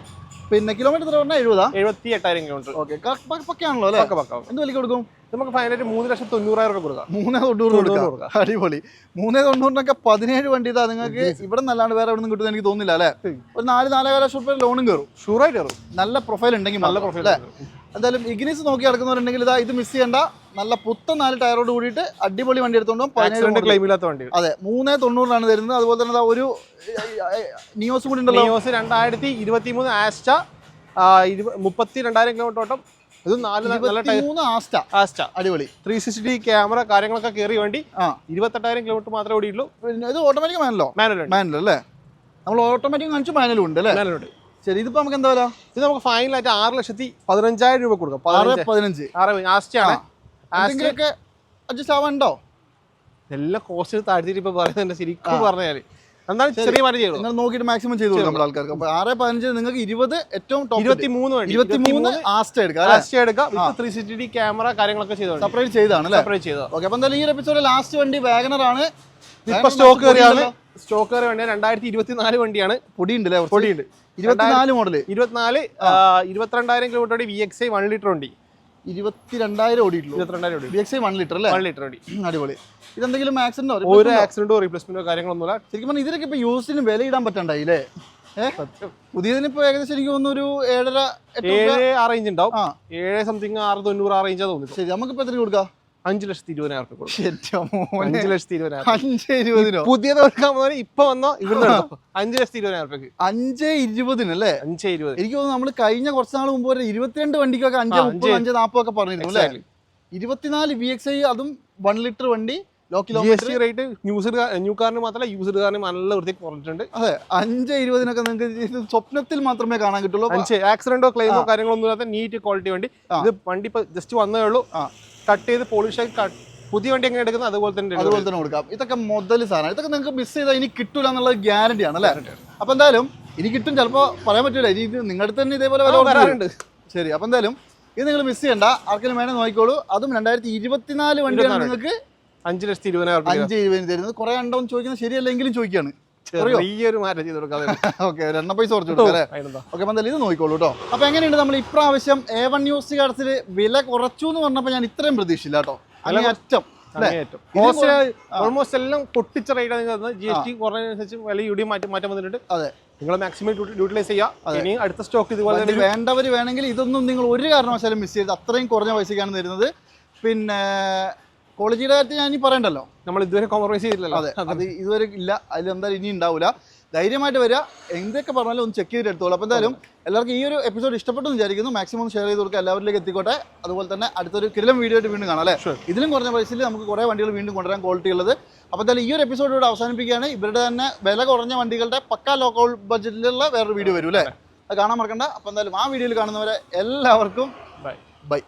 പിന്നെ കിലോമീറ്റർ എത്ര പറഞ്ഞാൽ എഴുപതാ? എഴുപത്തി എട്ടായിരം കിലോമീറ്റർ ഓക്കെ പക്കയാണല്ലോ അല്ലേ? പക്ക പക്ക. എന്ത് വിലയ്ക്ക് കൊടുക്കും? നമുക്ക് ഫൈനലായിട്ട് മൂന്ന് ലക്ഷത്തി തൊണ്ണൂറായിരം രൂപ കൊടുക്കാം. മൂന്ന് തൊണ്ണൂറ് കൊടുക്കാം. അടിപൊളി. മൂന്ന് തൊണ്ണൂറിനൊക്കെ പതിനേഴ് വണ്ടി ഇതാ നിങ്ങൾക്ക് ഇവിടെ നല്ലാണ്ട് വേറെ എവിടെ നിന്ന് കിട്ടുമെന്ന് എനിക്ക് തോന്നുന്നില്ല അല്ലേ? ഒരു നാല് നാലര ലക്ഷം രൂപ ലോണും കയറും. ഷുറായിട്ട് കയറും. നല്ല പ്രൊഫൈൽ ഉണ്ടെങ്കിൽ നല്ല പ്രൊഫൈൽ എന്തായാലും ഇഗ്നിസ് നോക്കി നടക്കുന്നവരുണ്ടെങ്കിൽ ഇതാ ഇത് മിസ് ചെയ്യണ്ട. നല്ല പുത്തൻ നാല് ടയറോട് കൂടിയിട്ട് അടിപൊളി വണ്ടി എടുത്തോണ്ടും പതിനേഴ് ക്ലെയിം ഇല്ലാത്ത വണ്ടി അതെ മൂന്ന് തൊണ്ണൂറിനാണ് തരുന്നത്. അതുപോലെ തന്നെ ഒരു നിയോസ് കൂടി ഉണ്ടല്ലോ. നിയോസ് രണ്ടായിരത്തി ഇരുപത്തി മൂന്ന് ആസ്റ്റ മുപ്പത്തി രണ്ടായിരം കിലോമീറ്റർ ഓട്ടം. ഇത് നാല് മൂന്ന് ആസ്റ്റ ആസ്റ്റ അടിപൊളി. ത്രീ സിക്സ്റ്റി ക്യാമറ കാര്യങ്ങളൊക്കെ കയറി വേണ്ടി. ആ. ഇരുപത്തെട്ടായിരം കിലോമീറ്റർ മാത്രമേ ഓടിയുള്ളൂ ഇത് ഓട്ടോമാറ്റിക് മാനലോ മാനുവൽ മാനുവൽ അല്ലേ? നമ്മൾ ഓട്ടോമാറ്റിക് കാണിച്ചു മാനുവലും ഉണ്ട് അല്ലേ? മാനുവൽ ഉണ്ട്. ശരി ഇതിപ്പോ നമുക്ക് എന്താ വില? ഇത് നമുക്ക് ഫൈനലായിട്ട് ആറ് ലക്ഷത്തി പതിനഞ്ചായിരം രൂപ കൊടുക്കാം. ആറ് പതിനഞ്ച്. ആറ് എന്തെങ്കിലുമൊക്കെ അഡ്ജസ്റ്റ് ആവാനുണ്ടോ? എല്ലാം കോസ്റ്റ് താഴ്ത്തിട്ട് ഇപ്പൊ പറയുന്നുണ്ട് ശരിക്കും പറഞ്ഞാൽ. ചെറിയ മാറ്റം ചെയ്തു നിങ്ങൾ നോക്കിയിട്ട് മാക്സിമം ചെയ്തു നമ്മുടെ ആൾക്കാർക്ക്. അപ്പൊ ആറ് പതിനഞ്ച് നിങ്ങൾക്ക് ഇരുപത് ഏറ്റവും ടോപ്പ് ഇരുപത്തി മൂന്ന് വേണ്ടി. ഇരുപത്തി മൂന്ന് ആസ്റ്റ എടുക്കാം അല്ലേ? ആസ്റ്റ എടുക്കാം. With three sixty D camera കാര്യങ്ങളൊക്കെ സെപ്പറേറ്റ് ചെയ്താണ് സെപ്പറേറ്റ് ചെയ്തത് ഓക്കെ അപ്പൊ എന്തായാലും ഈ എപ്പിസോഡ് ലാസ്റ്റ് വണ്ടി വാഗണർ ആണ്. ഇപ്പൊ സ്റ്റോക്ക് കയറിയാണ് സ്റ്റോക്ക് കയറി വണ്ടി രണ്ടായിരത്തി ഇരുപത്തിനാല് വണ്ടിയാണ്. പൊടി ഉണ്ട് അല്ലേ പൊടിയുണ്ട്. ഇരുപത്തിനാല് മോഡൽ ഇരുപത്തിനാല് ഇരുപത്തിരണ്ടായിരം kilometre V X I one litre വണ്ടി. ഇരുപത്തിരണ്ടായിരം ഓടിയിട്ടുള്ളൂ. ഇരുപത്തിരണ്ടായിരം ഓടി. B X I one litre അല്ലേ? വൺ ലിറ്റർ വണ്ടി. അടിപൊളി. ഇതെന്തെങ്കിലും ആക്സിഡന്റോ ഒരു ആക്സിഡന്റോ റീപ്ലേസ്മെന്റോ കാര്യങ്ങളൊന്നുമില്ല. ശരിക്കും പറഞ്ഞാൽ ഇതിനൊക്കെ ഇപ്പൊ യൂസിന് വില ഇടാൻ പറ്റണ്ടായി അല്ലേ? ഏഹ് പുതിയതിന് ഇപ്പൊ ഏകദേശം എനിക്ക് തോന്നുന്നു ഒരു ഏഴര. ഏഴ് ആ റേഞ്ച് ഉണ്ടാവും. ഏഴ് സംതിങ് ആറ് തൊണ്ണൂറ് ആ റേഞ്ചാ തോന്നുന്നു ശരി ഇപ്പൊ എത്ര കൊടുക്കാം? അഞ്ച് ലക്ഷത്തി ഇരുപതിനായിരം രൂപ കൊടുക്കും. അഞ്ചു ലക്ഷത്തി ഇരുപതിനായിരം പുതിയത് കൊടുക്കാൻ പോലെ ഇപ്പൊ വന്നോ ഇവിടുന്ന് അഞ്ചു അഞ്ച് ലക്ഷത്തി ഇരുപതിനായിരം അഞ്ചേ അഞ്ച് ഇരുപതിനല്ലേ? അഞ്ച് ഇരുപത്. എനിക്ക് തോന്നുന്നു നമ്മൾ കഴിഞ്ഞ കുറച്ച് നാൾ മുമ്പ് വരെ ഇരുപത്തിരണ്ട് വണ്ടിക്കൊക്കെ അഞ്ച് മുപ്പത് അഞ്ച് നാപ്പൊക്കെ നാൽപ്പതൊക്കെ പറഞ്ഞിരുന്നു അല്ലേ. ഇരുപത്തിനാല് വി എക്സ് ഐ അതും വൺ ലിറ്റർ വണ്ടി low kilometre rate news new കാറിന് മാത്രമല്ല യൂസ്ഡ് കാറിന് നല്ല കുറഞ്ഞിട്ടുണ്ട്. അതെ അഞ്ച് ഇരുപതിനൊക്കെ നിങ്ങൾക്ക് സ്വപ്നത്തിൽ മാത്രമേ കാണാൻ കിട്ടുള്ളൂ. അഞ്ച് ആക്സിഡന്റോ ക്ലെയിമോ കാര്യങ്ങളൊന്നും ഇല്ലാത്ത നീറ്റ് ക്വാളിറ്റി വണ്ടി. ഇത് വണ്ടി ഇപ്പൊ ജസ്റ്റ് വന്നേ ഉള്ളൂ. ആ. കട്ട് ചെയ്ത് പോളിഷ് പുതിയ വണ്ടി എങ്ങനെ എടുക്കുന്നത് അതുപോലെ തന്നെ അതുപോലെ തന്നെ കൊടുക്കാം. ഇതൊക്കെ മുതൽ സാധനം ഇതൊക്കെ നിങ്ങൾക്ക് മിസ് ചെയ്താൽ ഇനി കിട്ടൂല എന്നുള്ള ഗ്യാരണ്ടി ആണ് അല്ലേ? അപ്പൊ എന്തായാലും ഇനി കിട്ടും ചിലപ്പോൾ പറയാൻ പറ്റൂല. ഇനി ഇത് നിങ്ങളുടെ തന്നെ ഇതേപോലെ വില വരാറുണ്ട്. ശരി അപ്പൊ എന്തായാലും ഇത് നിങ്ങൾ മിസ് ചെയ്യണ്ട. ആർക്കെങ്കിലും വേണേ നോക്കിക്കോളൂ. അതും രണ്ടായിരത്തി ഇരുപത്തിനാല്. വണ്ടിയാണ് നിങ്ങൾക്ക് അഞ്ച് ലക്ഷത്തി ഇരുപതിനായിരം രൂപ അഞ്ച് ഇരുപതിന് തരുന്നത്. കുറെ ഉണ്ടോ എന്ന് ചോദിക്കുന്നത് ശരിയല്ലെങ്കിലും ചോദിക്കാണ് അറിയോ? ചെറിയൊരു മാറ്റം ചെയ്ത് കൊടുക്കാം. ഓക്കെ എണ്ണ പൈസ കുറച്ച് കൊടുക്കാം ഓക്കെ അപ്പം എന്തായാലും ഇത് നോക്കിക്കോളൂ കേട്ടോ അപ്പോൾ എങ്ങനെയുണ്ട് നമ്മൾ ഇപ്രാവശ്യം എ വൺ ന്യൂസ് കാർഡ്സിൽ വില കുറച്ചു എന്ന് പറഞ്ഞപ്പോൾ ഞാൻ ഇത്രയും പ്രതീക്ഷയില്ല കേട്ടോ അല്ലെങ്കിൽ അറ്റം. ഓൾമോസ്റ്റ് എല്ലാം പൊട്ടിച്ച റേറ്റ് ജി എസ് ടി കുറഞ്ഞനുസരിച്ച് വില ഇടി മാറ്റം മാറ്റം വന്നിട്ടുണ്ട്. അതെ. നിങ്ങൾ മാക്സിമം യൂട്ടിലൈസ് ചെയ്യുക ഇനി അടുത്ത സ്റ്റോക്ക് ഇതുപോലെ വേണ്ടവർ വേണമെങ്കിൽ ഇതൊന്നും നിങ്ങൾ ഒരു കാരണവശാലും മിസ് ചെയ്ത് അത്രയും കുറഞ്ഞ പൈസക്കാണ് തരുന്നത്. പിന്നെ ക്വാളിറ്റിയുടെ കാര്യത്തിൽ ഞാൻ ഇനി പറയണ്ടല്ലോ. നമ്മൾ ഇതുവരെ കോംപ്രമൈസ് ചെയ്തില്ലല്ലോ. അതെ അത്. ഇതുവരെ ഇല്ല അതിൽ എന്തായാലും ഇനി ഉണ്ടാവില്ല ധൈര്യമായിട്ട് വരിക എന്തൊക്കെ പറഞ്ഞാലും ഒന്ന് ചെക്ക് ചെയ്തിട്ട് എടുത്തോളൂ. അപ്പോൾ എന്തായാലും എല്ലാവർക്കും ഈ ഒരു എപ്പിസോഡ് ഇഷ്ടപ്പെട്ടെന്ന് വിചാരിക്കുന്നു. മാക്സിമം ഷെയർ ചെയ്ത് കൊടുക്കുക എല്ലാവരിലേക്ക് എത്തിക്കോട്ടെ. അതുപോലെ തന്നെ അടുത്തൊരു കിലം വീഡിയോ ആയിട്ട് വീണ്ടും കാണാം അല്ലേ? ഇതിലും കുറഞ്ഞ പൈസയിൽ നമുക്ക് കുറേ വണ്ടികൾ വീണ്ടും കൊണ്ടുവരാൻ ക്വാളിറ്റി ഉള്ളത്. അപ്പോൾ എന്തായാലും ഈ ഒരു എപ്പിസോഡ് ഇവിടെ അവസാനിപ്പിക്കുകയാണ്. ഇവരുടെ തന്നെ വില കുറഞ്ഞ വണ്ടികളുടെ പക്ക ലോക്കൽ ബഡ്ജറ്റിലുള്ള വേറൊരു വീഡിയോ വരും അല്ലേ? അത്. കാണാൻ മറക്കണ്ട. അപ്പോൾ എന്തായാലും ആ വീഡിയോയിൽ കാണുന്നവരെ എല്ലാവർക്കും ബൈ ബൈ